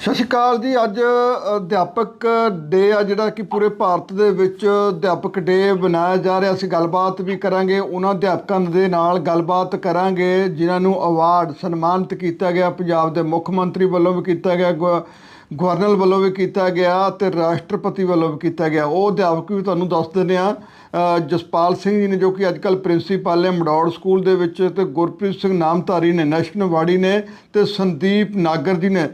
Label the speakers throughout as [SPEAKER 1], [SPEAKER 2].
[SPEAKER 1] ਸਤਿ ਸ਼੍ਰੀ ਅਕਾਲ ਜੀ। ਅੱਜ ਅਧਿਆਪਕ ਡੇ ਆ, ਜਿਹੜਾ ਕਿ ਪੂਰੇ ਭਾਰਤ ਦੇ ਵਿੱਚ ਅਧਿਆਪਕ ਡੇ ਮਨਾਇਆ ਜਾ ਰਿਹਾ। ਅਸੀਂ ਗੱਲਬਾਤ ਵੀ ਕਰਾਂਗੇ, ਉਹਨਾਂ ਅਧਿਆਪਕਾਂ ਦੇ ਨਾਲ ਗੱਲਬਾਤ ਕਰਾਂਗੇ, ਜਿਨ੍ਹਾਂ ਨੂੰ ਅਵਾਰਡ ਸਨਮਾਨਿਤ ਕੀਤਾ ਗਿਆ। ਪੰਜਾਬ ਦੇ ਮੁੱਖ ਮੰਤਰੀ ਵੱਲੋਂ ਵੀ ਕੀਤਾ ਗਿਆ ਗਵਰਨਰ ਵੱਲੋਂ ਵੀ ਕੀਤਾ ਗਿਆ ਤੇ ਰਾਸ਼ਟਰਪਤੀ ਵੱਲੋਂ ਵੀ ਕੀਤਾ ਗਿਆ। ਉਹ ਅਧਿਆਪਕ ਵੀ ਤੁਹਾਨੂੰ ਦੱਸ ਦਿੰਦੇ ਆ ਜਸਪਾਲ ਸਿੰਘ ਜੀ ਨੇ, ਜੋ ਕਿ ਅੱਜਕੱਲ ਪ੍ਰਿੰਸੀਪਲ ਨੇ ਮਡੌੜ ਸਕੂਲ ਦੇ ਵਿੱਚ ਤੇ ਗੁਰਪ੍ਰੀਤ ਸਿੰਘ ਨਾਮਧਾਰੀ ਨੇ, ਨੈਸ਼ਨਲ ਵਾੜੀ ਨੇ ਤੇ ਸੰਦੀਪ ਨਾਗਰ ਜੀ ਨੇ।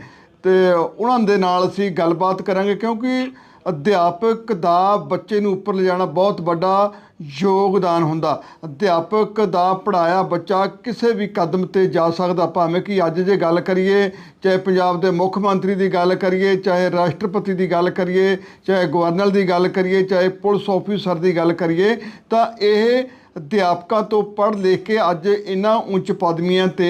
[SPEAKER 1] ਤੇ ਉਹਨਾਂ ਦੇ ਨਾਲ ਅਸੀਂ ਗੱਲਬਾਤ ਕਰਾਂਗੇ ਕਿਉਂਕਿ ਅਧਿਆਪਕ ਦਾ ਬੱਚੇ ਨੂੰ ਉੱਪਰ ਲਿਜਾਣਾ ਬਹੁਤ ਵੱਡਾ ਯੋਗਦਾਨ ਹੁੰਦਾ। ਅਧਿਆਪਕ ਦਾ ਪੜਾਇਆ ਬੱਚਾ ਕਿਸੇ ਵੀ ਕਦਮ ਤੇ ਜਾ ਸਕਦਾ, ਭਾਵੇਂ ਕਿ ਅੱਜ ਜੇ ਗੱਲ ਕਰੀਏ, ਚਾਹੇ ਪੰਜਾਬ ਦੇ ਮੁੱਖ ਮੰਤਰੀ ਦੀ ਗੱਲ ਕਰੀਏ, ਚਾਹੇ ਰਾਸ਼ਟਰਪਤੀ ਦੀ ਗੱਲ ਕਰੀਏ, ਚਾਹੇ ਗਵਰਨਰ ਦੀ ਗੱਲ ਕਰੀਏ, ਚਾਹੇ ਪੁਲਿਸ ਆਫੀਸਰ ਦੀ ਗੱਲ ਕਰੀਏ, ਤਾਂ ਇਹ ਅਧਿਆਪਕਾਂ ਤੋਂ ਪੜ੍ਹ ਲਿਖ ਕੇ ਅੱਜ ਇਹਨਾਂ ਉੱਚ ਪਦਵੀਆਂ ਤੇ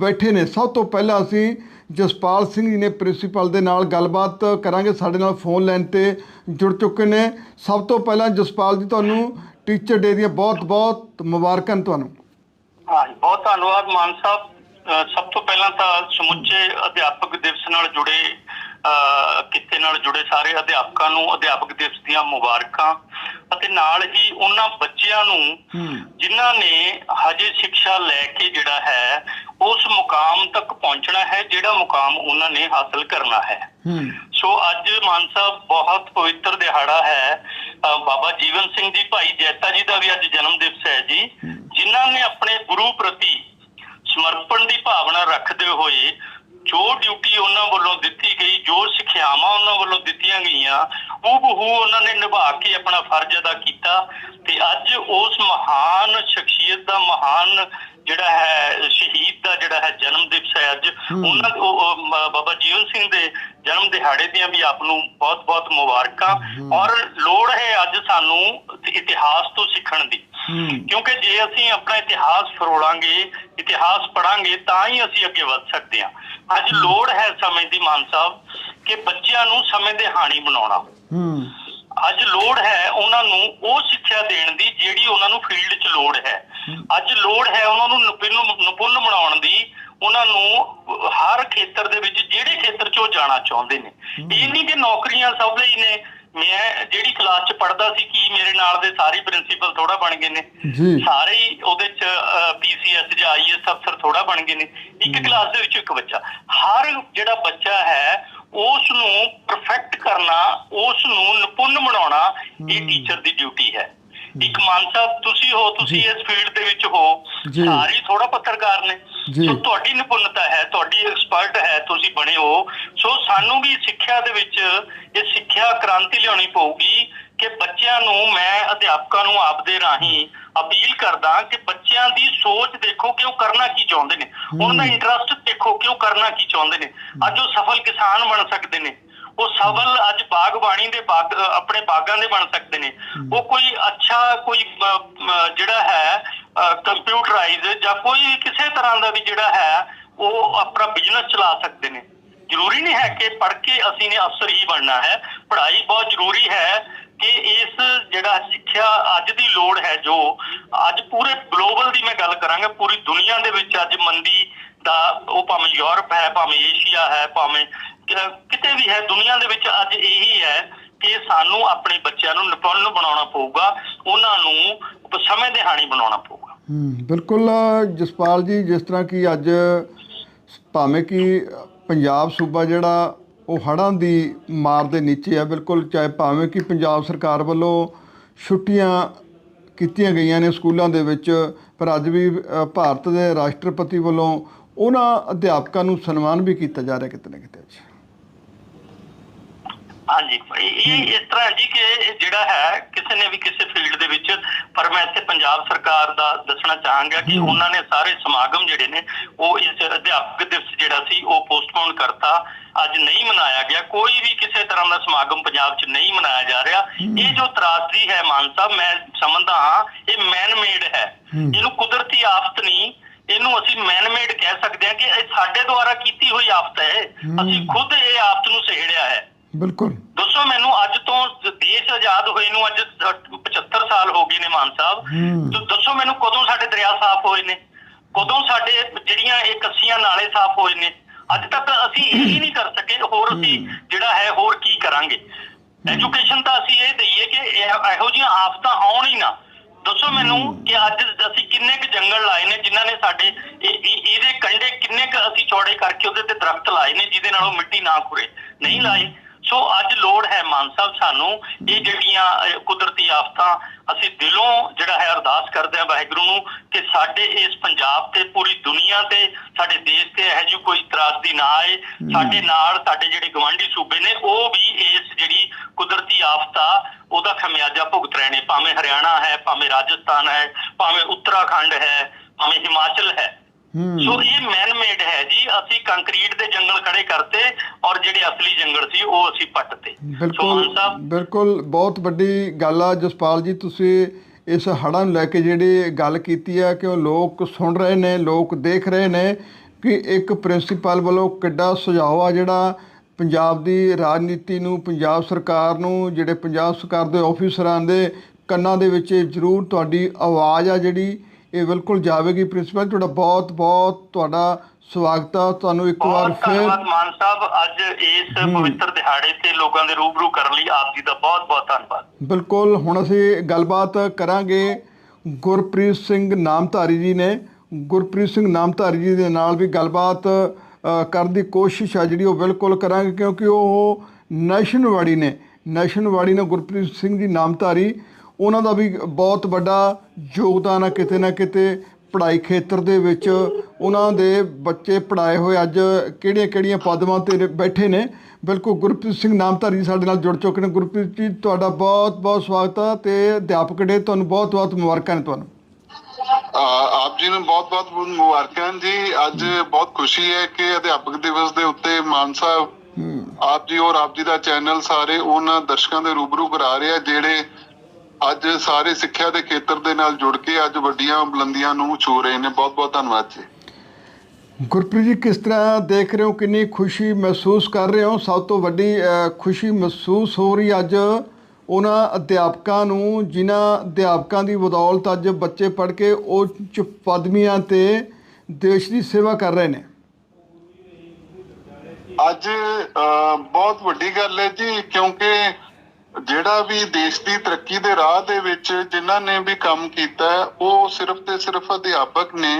[SPEAKER 1] ਬੈਠੇ ਨੇ। ਸਭ ਤੋਂ ਪਹਿਲਾਂ ਅਸੀਂ ਜਸਪਾਲ ਸਿੰਘ ਜੀ ਨੇ ਪ੍ਰਿੰਸੀਪਲ ਦੇ ਨਾਲ ਗੱਲਬਾਤ ਕਰਾਂਗੇ। ਸਾਡੇ ਨਾਲ ਫੋਨ ਲਾਈਨ ਤੇ ਜੁੜ ਚੁੱਕੇ ਨੇ। ਸਭ ਤੋਂ ਪਹਿਲਾਂ ਜਸਪਾਲ ਜੀ, ਤੁਹਾਨੂੰ ਟੀਚਰ ਡੇ ਦੀਆਂ ਬਹੁਤ ਬਹੁਤ ਮੁਬਾਰਕਾਂ ਤੁਹਾਨੂੰ।
[SPEAKER 2] ਹਾਂਜੀ, ਬਹੁਤ ਧੰਨਵਾਦ ਮਾਨ ਸਾਹਿਬ। ਸਭ ਤੋਂ ਪਹਿਲਾਂ ਤਾਂ ਸਮੁੱਚੇ ਅਧਿਆਪਕ ਦਿਵਸ ਨਾਲ ਜੁੜੇ ਕਿੱਤੇ ਨਾਲ ਜੁੜੇ ਸਾਰੇ ਅਧਿਆਪਕਾਂ ਨੂੰ ਅਧਿਆਪਕ ਦਿਵਸ ਦੀਆਂ ਮੁਬਾਰਕਾਂ ਅਤੇ ਨਾਲ ਹੀ ਉਹਨਾਂ ਬੱਚਿਆਂ ਨੂੰ ਜਿਨ੍ਹਾਂ ਨੇ ਹਜੇ ਸਿੱਖਿਆ ਲੈ ਕੇ ਜਿਹੜਾ ਹੈ ਉਸ ਮੁਕਾਮ ਤੱਕ ਪਹੁੰਚਣਾ ਹੈ ਜਿਹੜਾ ਮੁਕਾਮ ਉਹਨਾਂ ਨੇ ਹਾਸਲ ਕਰਨਾ ਹੈ। ਸੋ ਅੱਜ ਮਾਨ ਸਾਹਿਬ ਬਹੁਤ ਪਵਿੱਤਰ ਦਿਹਾੜਾ ਹੈ। ਬਾਬਾ ਜੀਵਨ ਸਿੰਘ ਜੀ ਭਾਈ ਜੈਤਾ ਜੀ ਦਾ ਵੀ ਅੱਜ ਜਨਮ ਦਿਵਸ ਹੈ ਜੀ। ਜਿਨ੍ਹਾਂ ਨੇ ਆਪਣੇ ਗੁਰੂ ਪ੍ਰਤੀ ਸਮਰਪਣ ਦੀ ਭਾਵਨਾ ਰੱਖਦੇ ਹੋਏ ਜੋ ਡਿਊਟੀ ਉਹਨਾਂ ਵੱਲੋਂ ਦਿੱਤੀ ਗਈ, ਜੋ ਸਿੱਖਿਆਵਾਂ ਉਹਨਾਂ ਵੱਲੋਂ ਦਿੱਤੀਆਂ ਗਈਆਂ ਉਹ ਬਹੂ ਉਹਨਾਂ ਨੇ ਨਿਭਾ ਕੇ ਆਪਣਾ ਫਰਜ਼ ਅਦਾ ਕੀਤਾ ਤੇ ਅੱਜ ਉਸ ਮਹਾਨ ਸ਼ਖਸੀਅਤ ਦਾ ਮਹਾਨ ਜਿਹੜਾ ਹੈ ਸ਼ਹੀਦ ਦਾ ਜਿਹੜਾ ਹੈ ਜਨਮ ਦਿਵਸ ਹੈ ਅੱਜ। ਉਹਨਾਂ ਬਾਬਾ ਜੀਵਨ ਸਿੰਘ ਦੇ ਜਨਮ ਦਿਹਾੜੇ ਦੀਆਂ ਵੀ ਆਪ ਨੂੰ ਬਹੁਤ-ਬਹੁਤ ਮੁਬਾਰਕਾਂ। ਔਰ ਲੋੜ ਹੈ ਅੱਜ ਸਾਨੂੰ ਇਤਿਹਾਸ ਤੋਂ ਸਿੱਖਣ ਦੀ। ਕਿਉਂਕਿ ਜੇ ਅਸੀਂ ਆਪਣਾ ਇਤਿਹਾਸ ਫਰੋਲਾਂਗੇ ਇਤਿਹਾਸ ਪੜਾਂਗੇ ਤਾਂ ਹੀ ਅਸੀਂ ਅੱਗੇ ਵੱਧ ਸਕਦੇ ਹਾਂ। ਅੱਜ ਲੋੜ ਹੈ ਸਮੇਂ ਦੀ ਮਾਨ ਸਾਹਿਬ ਕਿ ਬੱਚਿਆਂ ਨੂੰ ਸਮੇਂ ਦੇ ਹਾਣੀ ਬਣਾਉਣਾ
[SPEAKER 1] ਹੂੰ।
[SPEAKER 2] ਅੱਜ ਲੋੜ ਹੈ ਉਹਨਾਂ ਨੂੰ ਉਹ ਸਿੱਖਿਆ ਦੇਣ ਦੀ ਜਿਹੜੀ ਉਹਨਾਂ ਨੂੰ ਫੀਲਡ 'ਚ ਲੋੜ ਹੈ। ਅੱਜ ਲੋੜ ਹੈ ਉਹਨਾਂ ਨੂੰ ਨਿਪੁੰਨ ਬਣਾਉਣ ਦੀ। ਉਹਨਾਂ ਨੂੰ ਹਰ ਖੇਤਰ ਦੇ ਵਿੱਚ ਜਿਹੜੇ ਖੇਤਰ 'ਚ ਉਹ ਜਾਣਾ ਚਾਹੁੰਦੇ ਨੇ। ਇਹ ਨਹੀਂ ਕਿ ਨੌਕਰੀਆਂ ਸਭ ਲਈ ਨੇ। ਮੈਂ ਜਿਹੜੀ ਕਲਾਸ 'ਚ ਪੜਦਾ ਸੀ ਕੀ ਮੇਰੇ ਨਾਲ ਦੇ ਸਾਰੇ ਪ੍ਰਿੰਸੀਪਲ ਥੋੜਾ ਬਣ ਗਏ ਨੇ। ਸਾਰੇ ਹੀ ਉਹਦੇ ਚ ਪੀਸੀਐਸ ਜਾਂ ਆਈਐਸ ਅਫਸਰ ਥੋੜਾ ਬਣ ਗਏ ਨੇ। ਇੱਕ ਕਲਾਸ ਦੇ ਵਿੱਚ ਇੱਕ ਬੱਚਾ। ਹਰ ਜਿਹੜਾ ਬੱਚਾ ਹੈ ਉਸ ਨੂੰ ਪਰਫੈਕਟ ਕਰਨਾ ਉਸ ਨੂੰ ਨਿਪੁੰਨ ਬਣਾਉਣਾ ਇਹ ਟੀਚਰ ਦੀ ਡਿਊਟੀ ਹੈ। ਇੱਕ ਮਾਨ ਸਾਹਿਬ ਤੁਸੀਂ ਹੋ ਤੁਸੀਂ ਇਸ ਫੀਲਡ ਦੇ ਵਿੱਚ ਹੋ। ਸਾਰੇ ਥੋੜਾ ਪੱਤਰਕਾਰ ਨੇ। ਸੋ ਤੁਹਾਡੀ ਨਿਪੁੰਨਤਾ ਹੈ ਤੁਹਾਡੀ ਐਕਸਪਰਟ ਹੈ ਤੁਸੀਂ ਬਣੇ ਹੋ। ਸੋ ਸਾਨੂੰ ਵੀ ਸਿੱਖਿਆ ਦੇ ਵਿੱਚ ਇਹ ਸਿੱਖਿਆ ਕ੍ਰਾਂਤੀ ਲਿਆਉਣੀ ਪਊਗੀ ਕਿ ਬੱਚਿਆਂ ਨੂੰ ਮੈਂ ਅਧਿਆਪਕਾਂ ਨੂੰ ਆਪਦੇ ਰਾਹੀਂ ਅਪੀਲ ਕਰਦਾ ਕਿ ਬੱਚਿਆਂ ਦੀ ਸੋਚ ਦੇਖੋ ਕਿ ਉਹ ਕਰਨਾ ਕੀ ਚਾਹੁੰਦੇ ਨੇ। ਉਹਨਾਂ ਦਾ ਇੰਟਰਸਟ ਦੇਖੋ ਕਿ ਉਹ ਕਰਨਾ ਕੀ ਚਾਹੁੰਦੇ ਨੇ। ਅੱਜ ਉਹ ਸਫਲ ਕਿਸਾਨ ਬਣ ਸਕਦੇ ਨੇ। ਉਹ ਸਫਲ ਅੱਜ ਬਾਗਬਾਨੀ ਦੇ ਬਾਗ ਆਪਣੇ ਬਾਗਾਂ ਦੇ ਬਣ ਸਕਦੇ ਨੇ। ਉਹ ਕੋਈ ਅੱਛਾ ਕੋਈ ਜਿਹੜਾ ਹੈ ਕੰਪਿਊਟਰਾਈਜ਼ ਜਾਂ ਕੋਈ ਕਿਸੇ ਤਰ੍ਹਾਂ ਦਾ ਵੀ ਜਿਹੜਾ ਹੈ ਉਹ ਆਪਣਾ ਬਿਜ਼ਨਸ ਚਲਾ ਸਕਦੇ ਨੇ। ਜ਼ਰੂਰੀ ਨਹੀਂ ਹੈ ਕਿ ਪੜ੍ਹ ਕੇ ਅਸੀਂ ਨੇ ਅਫਸਰ ਹੀ ਬਣਨਾ ਹੈ। ਪੜ੍ਹਾਈ ਬਹੁਤ ਜ਼ਰੂਰੀ ਹੈ ਕਿ ਇਸ ਜਿਹੜਾ ਸਿੱਖਿਆ ਅੱਜ ਦੀ ਲੋੜ ਹੈ ਜੋ ਅੱਜ ਪੂਰੇ ਗਲੋਬਲ ਦੀ ਮੈਂ ਗੱਲ ਕਰਾਂਗਾ ਪੂਰੀ ਦੁਨੀਆ ਦੇ ਵਿੱਚ ਅੱਜ ਮੰਦੀ ਦਾ ਉਹ ਭਾਵੇਂ ਯੂਰਪ ਹੈ ਭਾਵੇਂ ਏਸ਼ੀਆ ਹੈ ਭਾਵੇਂ ਕਿਤੇ ਵੀ ਹੈ, ਦੁਨੀਆ ਦੇ ਵਿੱਚ ਅੱਜ ਇਹੀ ਹੈ ਕਿ ਸਾਨੂੰ ਆਪਣੇ ਬੱਚਿਆਂ ਨੂੰ ਨਿਪੁੰਨ ਬਣਾਉਣਾ ਪਊਗਾ, ਉਹਨਾਂ ਨੂੰ ਸਮੇਂ ਦੇ ਹਾਣੀ ਬਣਾਉਣਾ ਪਊਗਾ।
[SPEAKER 1] ਹੂੰ, ਬਿਲਕੁਲ, ਜਸਪਾਲ ਜੀ, ਜਿਸ ਤਰ੍ਹਾਂ ਕਿ ਅੱਜ ਭਾਵੇਂ ਕਿ ਪੰਜਾਬ ਸੂਬਾ ਜਿਹੜਾ ਉਹ ਹੜ੍ਹਾਂ ਦੀ ਮਾਰ ਦੇ ਨੀਚੇ ਆ, ਬਿਲਕੁਲ, ਚਾਹੇ ਭਾਵੇਂ ਕਿ ਪੰਜਾਬ ਸਰਕਾਰ ਵੱਲੋਂ ਛੁੱਟੀਆਂ ਕੀਤੀਆਂ ਗਈਆਂ ਨੇ ਸਕੂਲਾਂ ਦੇ ਵਿੱਚ, ਪਰ ਅੱਜ ਵੀ ਭਾਰਤ ਦੇ ਰਾਸ਼ਟਰਪਤੀ ਵੱਲੋਂ ਉਹਨਾਂ ਅਧਿਆਪਕਾਂ ਨੂੰ ਸਨਮਾਨ ਵੀ ਕੀਤਾ ਜਾ ਰਿਹਾ ਕਿਤੇ ਨਾ ਕਿਤੇ।
[SPEAKER 2] ਹਾਂਜੀ ਇਹ ਇਸ ਤਰ੍ਹਾਂ ਜੀ ਕਿ ਜਿਹੜਾ ਹੈ ਕਿਸੇ ਨੇ ਵੀ ਕਿਸੇ ਫੀਲਡ ਦੇ ਵਿੱਚ ਪਰ ਮੈਂ ਇੱਥੇ ਪੰਜਾਬ ਸਰਕਾਰ ਦਾ ਦੱਸਣਾ ਚਾਹਾਂਗਾ ਕਿ ਉਹਨਾਂ ਨੇ ਸਾਰੇ ਸਮਾਗਮ ਜਿਹੜੇ ਨੇ ਉਹ ਇਸ ਅਧਿਆਪਕ ਦਿਵਸ ਜਿਹੜਾ ਸੀ ਉਹ ਪੋਸਟਪੋਨ ਕਰਤਾ। ਅੱਜ ਨਹੀਂ ਮਨਾਇਆ ਗਿਆ। ਕੋਈ ਵੀ ਕਿਸੇ ਤਰ੍ਹਾਂ ਦਾ ਸਮਾਗਮ ਪੰਜਾਬ 'ਚ ਨਹੀਂ ਮਨਾਇਆ ਜਾ ਰਿਹਾ। ਇਹ ਜੋ ਤਰਾਸਦੀ ਹੈ ਮਾਨ ਸਾਹਿਬ ਮੈਂ ਸਮਝਦਾ ਹਾਂ ਇਹ ਮੈਨ ਮੇਡ ਹੈ। ਇਹਨੂੰ ਕੁਦਰਤੀ ਆਫਤ ਨਹੀਂ ਇਹਨੂੰ ਅਸੀਂ ਮੈਨ ਮੇਡ ਕਹਿ ਸਕਦੇ ਹਾਂ ਕਿ ਇਹ ਸਾਡੇ ਦੁਆਰਾ ਕੀਤੀ ਹੋਈ ਆਫਤ ਹੈ। ਅਸੀਂ ਖੁਦ ਇਹ ਆਫਤ ਨੂੰ ਸਹਿੜਿਆ ਹੈ।
[SPEAKER 1] ਬਿਲਕੁਲ।
[SPEAKER 2] ਦੱਸੋ ਮੈਨੂੰ ਅੱਜ ਤੋਂ ਦੇਸ਼ ਆਜ਼ਾਦ ਹੋਏ ਨੂੰ ਅੱਜ 75 ਸਾਲ ਹੋ ਗਏ ਨੇ ਮਾਨ ਸਾਹਿਬ। ਦੱਸੋ ਮੈਨੂੰ ਕਦੋਂ ਸਾਡੇ ਦਰਿਆ ਸਾਫ਼ ਹੋਏ ਨੇ? ਕਦੋਂ ਸਾਡੇ ਜਿਹੜੀਆਂ ਇਹ ਕੱਸੀਆਂ ਨਾਲੇ ਸਾਫ਼ ਹੋਏ ਨੇ? ਅੱਜ ਤੱਕ ਅਸੀਂ ਇਹ ਹੀ ਨਹੀਂ ਕਰ ਸਕੇ ਹੋਰ ਅਸੀਂ ਜਿਹੜਾ ਹੈ ਹੋਰ ਕੀ ਕਰਾਂਗੇ? ਐਜੂਕੇਸ਼ਨ ਤਾਂ ਅਸੀਂ ਇਹ ਦਈਏ ਕਿ ਇਹ- ਜਿਹੀਆਂ ਆਫਤਾਂ ਆਉਣ ਹੀ ਨਾ। ਦੱਸੋ ਮੈਨੂੰ ਕਿ ਅੱਜ ਅਸੀਂ ਕਿੰਨੇ ਕੁ ਜੰਗਲ ਲਾਏ ਨੇ ਜਿਨ੍ਹਾਂ ਨੇ ਸਾਡੇ ਇਹ- ਇਹ- ਇਹਦੇ ਕੰਢੇ ਕਿੰਨੇ ਕੁ ਅਸੀਂ ਚੌੜੇ ਕਰਕੇ ਉਹਦੇ ਤੇ ਦਰਖਤ ਲਾਏ ਨੇ ਜਿਹਦੇ ਨਾਲ ਉਹ ਮਿੱਟੀ ਨਾ ਖੁਰੇ। ਨਹੀਂ ਲਾਏ। ਸੋ ਅੱਜ ਲੋੜ ਹੈ ਮਾਨ ਸਾਹਿਬ ਸਾਨੂੰ ਇਹ ਜਿਹੜੀਆਂ ਕੁਦਰਤੀ ਆਫਤਾਂ ਅਸੀਂ ਦਿਲੋਂ ਜਿਹੜਾ ਹੈ ਅਰਦਾਸ ਕਰਦੇ ਹਾਂ ਵਾਹਿਗੁਰੂ ਨੂੰ ਕਿ ਸਾਡੇ ਇਸ ਪੰਜਾਬ ਤੇ ਪੂਰੀ ਦੁਨੀਆ ਤੇ ਸਾਡੇ ਦੇਸ਼ ਤੇ ਇਹੋ ਜਿਹੀ ਕੋਈ ਤਰਾਸਦੀ ਨਾ ਆਏ। ਸਾਡੇ ਨਾਲ ਸਾਡੇ ਜਿਹੜੇ ਗਵਾਂਢੀ ਸੂਬੇ ਨੇ ਉਹ ਵੀ ਇਸ ਜਿਹੜੀ ਕੁਦਰਤੀ ਆਫਤਾ ਉਹਦਾ ਖਮਿਆਜਾ ਭੁਗਤ ਰਹੇ ਨੇ ਭਾਵੇਂ ਹਰਿਆਣਾ ਹੈ ਭਾਵੇਂ ਰਾਜਸਥਾਨ ਹੈ ਭਾਵੇਂ ਉੱਤਰਾਖੰਡ ਹੈ ਭਾਵੇਂ ਹਿਮਾਚਲ ਹੂੰ। ਸੋ ਇਹ ਮੈਨ ਮੇਡ ਹੈ ਜੀ। ਅਸੀਂ ਕੰਕਰੀਟ ਦੇ ਜੰਗਲ ਖੜੇ ਕਰਤੇ ਔਰ ਜਿਹੜੇ ਅਸਲੀ ਜੰਗਲ ਸੀ ਉਹ ਅਸੀਂ ਪੱਟਤੇ
[SPEAKER 1] ਬਿਲਕੁਲ ਬਿਲਕੁਲ ਬਹੁਤ ਵੱਡੀ ਗੱਲ ਆ। ਜਸਪਾਲ ਜੀ ਤੁਸੀਂ ਇਸ ਹੜ੍ਹਾਂ ਨੂੰ ਲੈ ਕੇ ਜਿਹੜੀ ਗੱਲ ਕੀਤੀ ਹੈ ਕਿ ਉਹ ਲੋਕ ਸੁਣ ਰਹੇ ਨੇ ਲੋਕ ਦੇਖ ਰਹੇ ਨੇ ਕਿ ਇੱਕ ਪ੍ਰਿੰਸੀਪਲ ਵੱਲੋਂ ਕਿੱਡਾ ਸੁਝਾਅ ਆ ਜਿਹੜਾ ਪੰਜਾਬ ਦੀ ਰਾਜਨੀਤੀ ਨੂੰ ਪੰਜਾਬ ਸਰਕਾਰ ਨੂੰ ਜਿਹੜੇ ਪੰਜਾਬ ਸਰਕਾਰ ਦੇ ਆਫੀਸਰਾਂ ਦੇ ਕੰਨਾਂ ਦੇ ਵਿੱਚ ਜ਼ਰੂਰ ਤੁਹਾਡੀ ਆਵਾਜ਼ ਆ ਜਿਹੜੀ ਇਹ ਬਿਲਕੁਲ ਜਾਵੇਗੀ ਪ੍ਰਿੰਸੀਪਲ ਤੁਹਾਡਾ ਬਹੁਤ ਬਹੁਤ ਤੁਹਾਡਾ ਸਵਾਗਤ ਆ। ਤੁਹਾਨੂੰ ਇੱਕ ਵਾਰ ਫਿਰ
[SPEAKER 2] ਮਾਨ ਸਾਹਿਬ। ਅੱਜ ਇਸ ਪਵਿੱਤਰ ਦਿਹਾੜੇ ਤੇ ਲੋਕਾਂ ਦੇ ਰੂਬਰੂ ਕਰਨ ਲਈ ਆਪ ਜੀ ਦਾ ਬਹੁਤ ਬਹੁਤ ਧੰਨਵਾਦ।
[SPEAKER 1] ਬਿਲਕੁਲ ਹੁਣ ਅਸੀਂ ਗੱਲਬਾਤ ਕਰਾਂਗੇ ਗੁਰਪ੍ਰੀਤ ਸਿੰਘ ਨਾਮਧਾਰੀ ਜੀ ਨੇ। ਗੁਰਪ੍ਰੀਤ ਸਿੰਘ ਨਾਮਧਾਰੀ ਜੀ ਦੇ ਨਾਲ ਵੀ ਗੱਲਬਾਤ ਕਰਨ ਦੀ ਕੋਸ਼ਿਸ਼ ਆ ਜਿਹੜੀ ਉਹ ਬਿਲਕੁਲ ਕਰਾਂਗੇ ਕਿਉਂਕਿ ਉਹ ਨੈਸ਼ਨਵਾੜੀ ਨੇ। ਨੈਸ਼ਨਵਾੜੀ ਨੇ ਗੁਰਪ੍ਰੀਤ ਸਿੰਘ ਜੀ ਨਾਮਧਾਰੀ। ਉਹਨਾਂ ਦਾ ਵੀ ਬਹੁਤ ਵੱਡਾ ਯੋਗਦਾਨ ਆ ਕਿਤੇ ਨਾ ਕਿਤੇ ਪੜ੍ਹਾਈ ਖੇਤਰ ਦੇ ਵਿੱਚ। ਉਹਨਾਂ ਦੇ ਬੱਚੇ ਪੜ੍ਹਾਏ ਹੋਏ ਅੱਜ ਕਿਹੜੀਆਂ ਕਿਹੜੀਆਂ ਪਦਵਾਂ ਤੇ ਬੈਠੇ ਨੇ। ਬਿਲਕੁਲ ਗੁਰਪ੍ਰੀਤ ਸਿੰਘ ਨਾਮਧਾਰੀ ਸਾਡੇ ਨਾਲ ਜੁੜ ਚੁੱਕੇ ਨੇ। ਗੁਰਪ੍ਰੀਤ ਜੀ ਤੁਹਾਡਾ ਬਹੁਤ ਬਹੁਤ ਸਵਾਗਤ ਹੈ ਤੇ ਅਧਿਆਪਕ ਡੇ ਤੁਹਾਨੂੰ ਬਹੁਤ ਬਹੁਤ ਮੁਬਾਰਕਾਂ ਨੇ ਤੁਹਾਨੂੰ।
[SPEAKER 3] ਆ- ਆਪ ਜੀ ਨੂੰ ਬਹੁਤ ਬਹੁਤ ਮੁਬਾਰਕਾਂ ਜੀ। ਅੱਜ ਬਹੁਤ ਖੁਸ਼ੀ ਹੈ ਕਿ ਅਧਿਆਪਕ ਦਿਵਸ ਦੇ ਉੱਤੇ ਮਾਨ ਸਾਹਿਬ ਆਪ ਜੀ ਔਰ ਆਪ ਜੀ ਦਾ ਚੈਨਲ ਸਾਰੇ ਉਹਨਾਂ ਦਰਸ਼ਕਾਂ ਦੇ ਰੂਬਰੂ ਕਰਾ ਰਿਹਾ ਜਿਹੜੇ ਅੱਜ ਸਾਰੇ ਸਿੱਖਿਆ ਦੇ ਖੇਤਰ ਦੇ ਨਾਲ ਜੁੜ ਕੇ ਅੱਜ ਵੱਡੀਆਂ ਬੁਲੰਦੀਆਂ ਨੂੰ ਛੂ ਰਹੇ ਨੇ। ਬਹੁਤ ਬਹੁਤ ਧੰਨਵਾਦ ਜੀ।
[SPEAKER 1] ਗੁਰਪ੍ਰੀਤ ਜੀ ਕਿਸ ਤਰ੍ਹਾਂ ਦੇਖ ਰਹੇ ਹੋ? ਕਿੰਨੀ ਖੁਸ਼ੀ ਮਹਿਸੂਸ ਕਰ ਰਹੇ ਹੋ? ਸਭ ਤੋਂ ਵੱਡੀ ਖੁਸ਼ੀ ਮਹਿਸੂਸ ਹੋ ਰਹੀ ਅੱਜ ਉਹਨਾਂ ਅਧਿਆਪਕਾਂ ਨੂੰ ਜਿਨ੍ਹਾਂ ਅਧਿਆਪਕਾਂ ਦੀ ਬਦੌਲਤ ਅੱਜ ਬੱਚੇ ਪੜ੍ਹ ਕੇ ਉੱਚ ਪਦਵੀਆਂ ਤੇ ਦੇਸ਼ ਦੀ ਸੇਵਾ ਕਰ ਰਹੇ ਨੇ।
[SPEAKER 3] ਅੱਜ ਬਹੁਤ ਵੱਡੀ ਗੱਲ ਹੈ ਜੀ ਕਿਉਂਕਿ ਜਿਹੜਾ ਵੀ ਦੇਸ਼ ਦੀ ਤਰੱਕੀ ਦੇ ਰਾਹ ਦੇ ਵਿੱਚ ਜਿਨ੍ਹਾਂ ਨੇ ਵੀ ਕੰਮ ਕੀਤਾ ਉਹ ਸਿਰਫ ਤੇ ਸਿਰਫ ਅਧਿਆਪਕ ਨੇ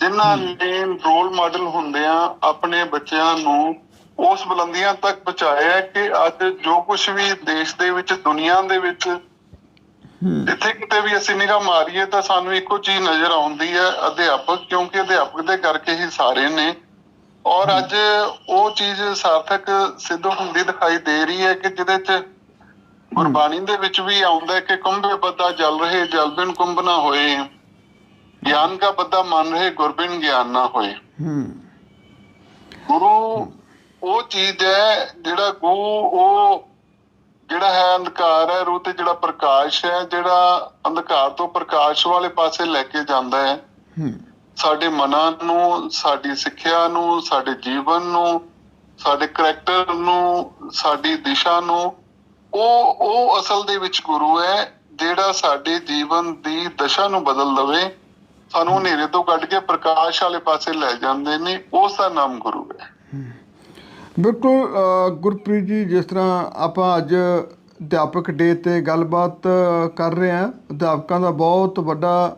[SPEAKER 3] ਜਿਨ੍ਹਾਂ ਨੇ ਰੋਲ ਮਾਡਲ ਹੁੰਦਿਆਂ ਆਪਣੇ ਬੱਚਿਆਂ ਨੂੰ ਉਸ ਬੁਲੰਦੀਆਂ ਤੱਕ ਪਹੁੰਚਾਇਆ ਕਿ ਅੱਜ ਜੋ ਕੁਝ ਵੀ ਦੇਸ਼ ਦੇ ਵਿੱਚ ਦੁਨੀਆ ਦੇ ਵਿੱਚ ਜਿੱਥੇ ਕਿਤੇ ਵੀ ਅਸੀਂ ਨਿਗਾਹ ਮਾਰੀਏ ਤਾਂ ਸਾਨੂੰ ਇੱਕੋ ਚੀਜ਼ ਨਜ਼ਰ ਆਉਂਦੀ ਹੈ ਅਧਿਆਪਕ ਕਿਉਂਕਿ ਅਧਿਆਪਕ ਦੇ ਕਰਕੇ ਹੀ ਸਾਰੇ ਨੇ। ਔਰ ਅੱਜ ਉਹ ਚੀਜ਼ ਸਾਰਥਕ ਸਿੱਧ ਹੁੰਦੀ ਦਿਖਾਈ ਦੇ ਰਹੀ ਹੈ ਕਿ ਜਿਹਦੇ ਚ ਗੁਰਬਾਣੀ ਦੇ ਵਿੱਚ ਵੀ ਆਉਂਦਾ ਕਿ ਕੁੰਭੇ ਬੱਦਾ ਜਲ ਰਹੇ ਜਲ ਬਿਨ ਕੁੰਭ ਨਾ ਹੋਏ। ਗਿਆਨ ਕਾ ਬੱਦਾ ਮੰਨ ਰਹੇ ਗੁਰਬਿਨ ਗਿਆਨ ਨਾ ਹੋਏ। ਗੁਰੂ ਉਹ ਚੀਜ਼ ਹੈ ਜਿਹੜਾ ਗੁਰੂ ਉਹ ਜਿਹੜਾ ਹੈ ਅੰਧਕਾਰ ਹੈ ਰੂਹ ਤੇ ਜਿਹੜਾ ਪ੍ਰਕਾਸ਼ ਹੈ ਜਿਹੜਾ ਅੰਧਕਾਰ ਤੋਂ ਪ੍ਰਕਾਸ਼ ਵਾਲੇ ਪਾਸੇ ਲੈ ਕੇ ਜਾਂਦਾ ਹੂੰ। ਸਾਡੇ ਮਨਾਂ ਨੂੰ ਸਾਡੀ ਸਿੱਖਿਆ ਨੂੰ ਸਾਡੇ ਜੀਵਨ ਨੂੰ ਸਾਡੇ ਕਰੈਕਟਰ ਨੂੰ ਸਾਡੀ ਦਿਸ਼ਾ ਨੂੰ ਉਹ ਉਹ ਅਸਲ ਦੇ ਵਿੱਚ ਗੁਰੂ ਹੈ ਜਿਹੜਾ ਸਾਡੇ ਜੀਵਨ ਦੀ ਦਸ਼ਾ ਨੂੰ ਬਦਲ ਦਵੇ। ਸਾਨੂੰ ਹਨੇਰੇ ਤੋਂ ਕੱਢ ਕੇ ਪ੍ਰਕਾਸ਼ ਵਾਲੇ ਪਾਸੇ ਲੈ ਜਾਂਦੇ ਨੇ ਉਸ ਦਾ ਨਾਮ ਗੁਰੂ ਹੈ।
[SPEAKER 1] ਬਿਲਕੁਲ ਗੁਰਪ੍ਰੀਤ ਜੀ ਜਿਸ ਤਰ੍ਹਾਂ ਆਪਾਂ ਅੱਜ ਅਧਿਆਪਕ ਡੇ ਤੇ ਗੱਲਬਾਤ ਕਰ ਰਹੇ ਹਾਂ ਅਧਿਆਪਕਾਂ ਦਾ ਬਹੁਤ ਵੱਡਾ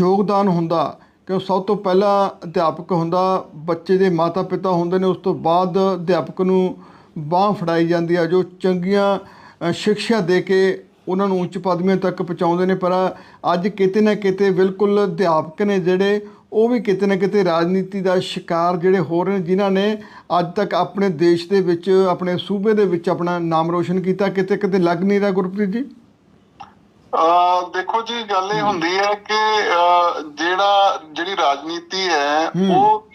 [SPEAKER 1] ਯੋਗਦਾਨ ਹੁੰਦਾ ਕਿ ਸਭ ਤੋਂ ਪਹਿਲਾਂ ਅਧਿਆਪਕ ਹੁੰਦਾ ਬੱਚੇ ਦੇ ਮਾਤਾ ਪਿਤਾ ਹੁੰਦੇ ਨੇ ਉਸ ਤੋਂ ਬਾਅਦ ਅਧਿਆਪਕ ਨੂੰ ਬਾਹ ਫੜਾਈ ਜਾਂਦੀ ਹੈ ਜੋ ਚੰਗੀਆਂ ਸਿੱਖਿਆ ਦੇ ਕੇ ਉਹਨਾਂ ਨੂੰ ਉੱਚ ਪਦਵੀਆਂ ਤੱਕ ਪਹੁੰਚਾਉਂਦੇ ਨੇ ਪਰ ਅੱਜ ਕਿਤੇ ਨਾ ਕਿਤੇ ਬਿਲਕੁਲ ਅਧਿਆਪਕ ਨੇ ਜਿਹੜੇ ਉਹ ਵੀ ਕਿਤੇ ਨਾ ਕਿਤੇ ਰਾਜਨੀਤੀ ਦਾ ਸ਼ਿਕਾਰ ਜਿਹੜੇ ਹੋ ਰਹੇ ਨੇ ਜਿਨ੍ਹਾਂ ਨੇ ਅੱਜ ਤੱਕ ਆਪਣੇ ਦੇਸ਼ ਦੇ ਵਿੱਚ ਆਪਣੇ ਸੂਬੇ ਦੇ ਵਿੱਚ ਆਪਣਾ ਨਾਮ ਰੋਸ਼ਨ ਕੀਤਾ। ਕਿਤੇ ਕਿਤੇ ਲੱਗ ਨਹੀਂ ਰਿਹਾ ਗੁਰਪ੍ਰੀਤ ਜੀ?
[SPEAKER 3] ਅਹ ਦੇਖੋ ਜੀ ਗੱਲ ਇਹ ਹੁੰਦੀ ਹੈ ਕਿ ਜਿਹੜਾ ਜਿਹੜੀ ਰਾਜਨੀਤੀ ਹੈ ਉਹ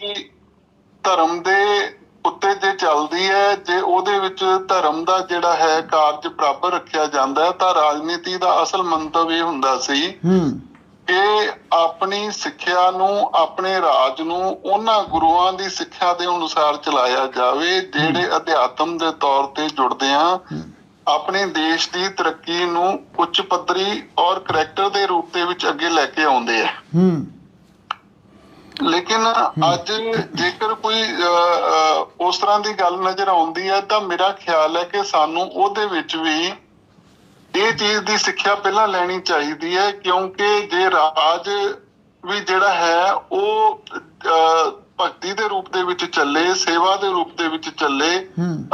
[SPEAKER 3] ਧਰਮ ਦੇ ਉੱਤੇ ਜੇ ਚੱਲਦੀ ਹੈ ਜੇ ਉਹਦੇ ਵਿੱਚ ਧਰਮ ਦਾ ਜਿਹੜਾ ਹੈ ਕਾਰਜ ਬਰਾਬਰ ਰੱਖਿਆ ਜਾਂਦਾ ਤਾਂ ਰਾਜਨੀਤੀ ਦਾ ਅਸਲ ਮੰਤਵ ਇਹ ਹੁੰਦਾ ਸੀ
[SPEAKER 1] ਹੂੰ।
[SPEAKER 3] ਕਿ ਆਪਣੀ ਸਿੱਖਿਆ ਨੂੰ ਆਪਣੇ ਰਾਜ ਨੂੰ ਉਹਨਾਂ ਗੁਰੂਆਂ ਦੀ ਸਿੱਖਿਆ ਦੇ ਅਨੁਸਾਰ ਚਲਾਇਆ ਜਾਵੇ ਜਿਹੜੇ ਅਧਿਆਤਮ ਦੇ ਤੌਰ ਤੇ ਜੁੜਦੇ ਆ। ਆਪਣੇ ਦੇਸ਼ ਦੀ ਤਰੱਕੀ ਨੂੰ ਉੱਚ ਪੱਧਰੀ ਔਰ ਕਰੈਕਟਰ ਦੇ ਰੂਪ ਦੇ ਵਿੱਚ ਅੱਗੇ ਲੈ ਕੇ ਆਉਂਦੇ ਆ।
[SPEAKER 1] ਹੂੰ।
[SPEAKER 3] ਲੇਕਿਨ ਅੱਜ ਜੇਕਰ ਕੋਈ ਉਸ ਤਰ੍ਹਾਂ ਦੀ ਗੱਲ ਨਜ਼ਰ ਆਉਂਦੀ ਹੈ ਤਾਂ ਮੇਰਾ ਖਿਆਲ ਹੈ ਕਿ ਸਾਨੂੰ ਉਹਦੇ ਵਿੱਚ ਵੀ ਇਹ ਚੀਜ਼ ਦੀ ਸਿੱਖਿਆ ਪਹਿਲਾਂ ਲੈਣੀ ਚਾਹੀਦੀ ਹੈ ਕਿਉਂਕਿ ਜੇ ਰਾਜ ਵੀ ਜਿਹੜਾ ਹੈ ਉਹ ਭਗਤੀ ਦੇ ਰੂਪ ਦੇ ਵਿੱਚ ਚੱਲੇ ਸੇਵਾ ਦੇ ਰੂਪ ਦੇ ਵਿੱਚ ਚੱਲੇ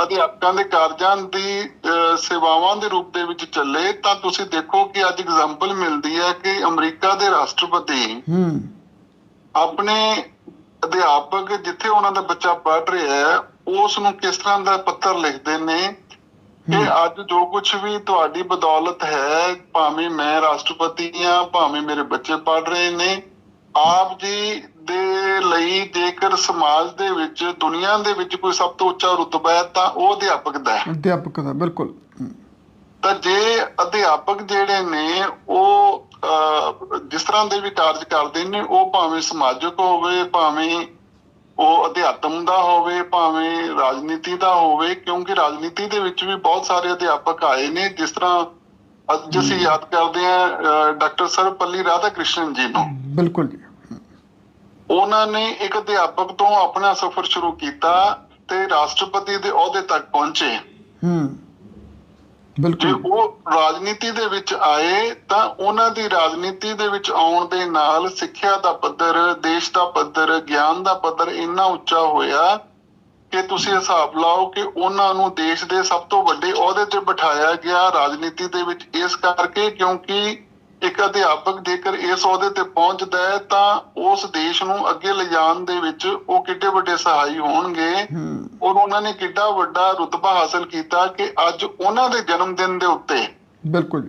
[SPEAKER 3] ਅਧਿਆਪਕਾਂ ਦੇ ਕਾਰਜਾਂ ਦੀ ਸੇਵਾਵਾਂ ਦੇ ਰੂਪ ਦੇ ਵਿੱਚ ਚੱਲੇ ਤਾਂ ਤੁਸੀਂ ਦੇਖੋ ਕਿ ਅੱਜ ਐਗਜ਼ਾਮਪਲ ਮਿਲਦੀ ਹੈ ਕਿ ਅਮਰੀਕਾ ਦੇ ਰਾਸ਼ਟਰਪਤੀ
[SPEAKER 1] ਹੂੰ।
[SPEAKER 3] ਆਪਣੇ ਅਧਿਆਪਕ ਜਿੱਥੇ ਉਹਨਾਂ ਦਾ ਬੱਚਾ ਪੜ੍ਹ ਰਿਹਾ ਹੈ ਉਸ ਨੂੰ ਕਿਸ ਤਰ੍ਹਾਂ ਦਾ ਪੱਤਰ ਲਿਖਦੇ ਨੇ? ਕਿ ਅੱਜ ਜੋ ਕੁਝ ਵੀ ਤੁਹਾਡੀ ਬਦੌਲਤ ਹੈ ਭਾਵੇਂ ਮੈਂ ਰਾਸ਼ਟਰਪਤੀ ਹਾਂ ਭਾਵੇਂ ਮੇਰੇ ਬੱਚੇ ਪੜ੍ਹ ਰਹੇ ਨੇ ਆਪ ਜੀ ਦੇ ਲਈ ਜੇਕਰ ਸਮਾਜ ਦੇ ਵਿੱਚ ਦੁਨੀਆ ਦੇ ਵਿੱਚ ਕੋਈ ਸਭ ਤੋਂ ਉੱਚਾ ਰੁਤਬਾ ਹੈ ਤਾਂ ਉਹ ਅਧਿਆਪਕ ਦਾ ਹੈ।
[SPEAKER 1] ਅਧਿਆਪਕ ਦਾ ਬਿਲਕੁਲ।
[SPEAKER 3] ਤਾਂ ਜੇ ਅਧਿਆਪਕ ਜਿਹੜੇ ਨੇ ਉਹ ਜਿਸ ਤਰ੍ਹਾਂ ਦੇ ਵੀ ਕਾਰਜ ਕਰਦੇ ਨੇ ਉਹ ਭਾਵੇਂ ਸਮਾਜਿਕ ਹੋਵੇ ਭਾਵੇਂ ਉਹ ਅਧਿਆਤਮ ਦਾ ਹੋਵੇ ਭਾਵੇਂ ਰਾਜਨੀਤੀ ਦਾ ਹੋਵੇ ਕਿਉਂਕਿ ਰਾਜਨੀਤੀ ਦੇ ਵਿੱਚ ਵੀ ਬਹੁਤ ਸਾਰੇ ਅਧਿਆਪਕ ਆਏ ਨੇ ਜਿਸ ਤਰ੍ਹਾਂ ਅੱਜ ਅਸੀਂ ਯਾਦ ਕਰਦੇ ਹਾਂ ਡਾਕਟਰ ਸਰਪੱਲੀ ਰਾਧਾ ਕ੍ਰਿਸ਼ਨ ਜੀ ਨੂੰ।
[SPEAKER 1] ਬਿਲਕੁਲ ਜੀ।
[SPEAKER 3] ਉਹਨਾਂ ਨੇ ਇੱਕ ਅਧਿਆਪਕ ਤੋਂ ਆਪਣਾ ਸਫ਼ਰ ਸ਼ੁਰੂ ਕੀਤਾ ਤੇ ਰਾਸ਼ਟਰਪਤੀ ਦੇ ਅਹੁਦੇ ਤੱਕ ਪਹੁੰਚੇ।
[SPEAKER 1] ਹੂੰ। ਬਿਲਕੁਲ।
[SPEAKER 3] ਉਹ ਰਾਜਨੀਤੀ ਦੇ ਵਿੱਚ ਆਏ ਤਾਂ ਉਹਨਾਂ ਦੀ ਰਾਜਨੀਤੀ ਦੇ ਵਿੱਚ ਆਉਣ ਦੇ ਨਾਲ ਸਿੱਖਿਆ ਦਾ ਪੱਧਰ, ਦੇਸ਼ ਦਾ ਪੱਧਰ, ਗਿਆਨ ਦਾ ਪੱਧਰ ਇੰਨਾ ਉੱਚਾ ਹੋਇਆ ਕਿ ਤੁਸੀਂ ਹਿਸਾਬ ਲਾਓ ਕਿ ਉਹਨਾਂ ਨੂੰ ਦੇਸ਼ ਦੇ ਸਭ ਤੋਂ ਵੱਡੇ ਅਹੁਦੇ ਤੇ ਬਿਠਾਇਆ ਗਿਆ ਰਾਜਨੀਤੀ ਦੇ ਵਿੱਚ। ਇਸ ਕਰਕੇ ਕਿਉਂਕਿ ਇੱਕ ਅਧਿਆਪਕ ਜੇਕਰ ਇਸ ਅਹੁਦੇ ਤੇ ਪਹੁੰਚਦਾ ਹੈ ਤਾਂ ਉਸ ਦੇਸ਼ ਨੂੰ ਅੱਗੇ ਲਿਜਾਣ ਦੇ ਵਿੱਚ ਉਹ ਕਿੱਡੇ ਵੱਡੇ ਸਹਾਈ ਹੋਣਗੇ। ਔਰ ਉਹਨਾਂ ਨੇ ਕਿੱਡਾ ਵੱਡਾ ਰੁਤਬਾ ਹਾਸਲ ਕੀਤਾ ਕਿ ਅੱਜ ਉਹਨਾਂ ਦੇ ਜਨਮ ਦਿਨ ਦੇ ਉੱਤੇ
[SPEAKER 1] ਬਿਲਕੁਲ।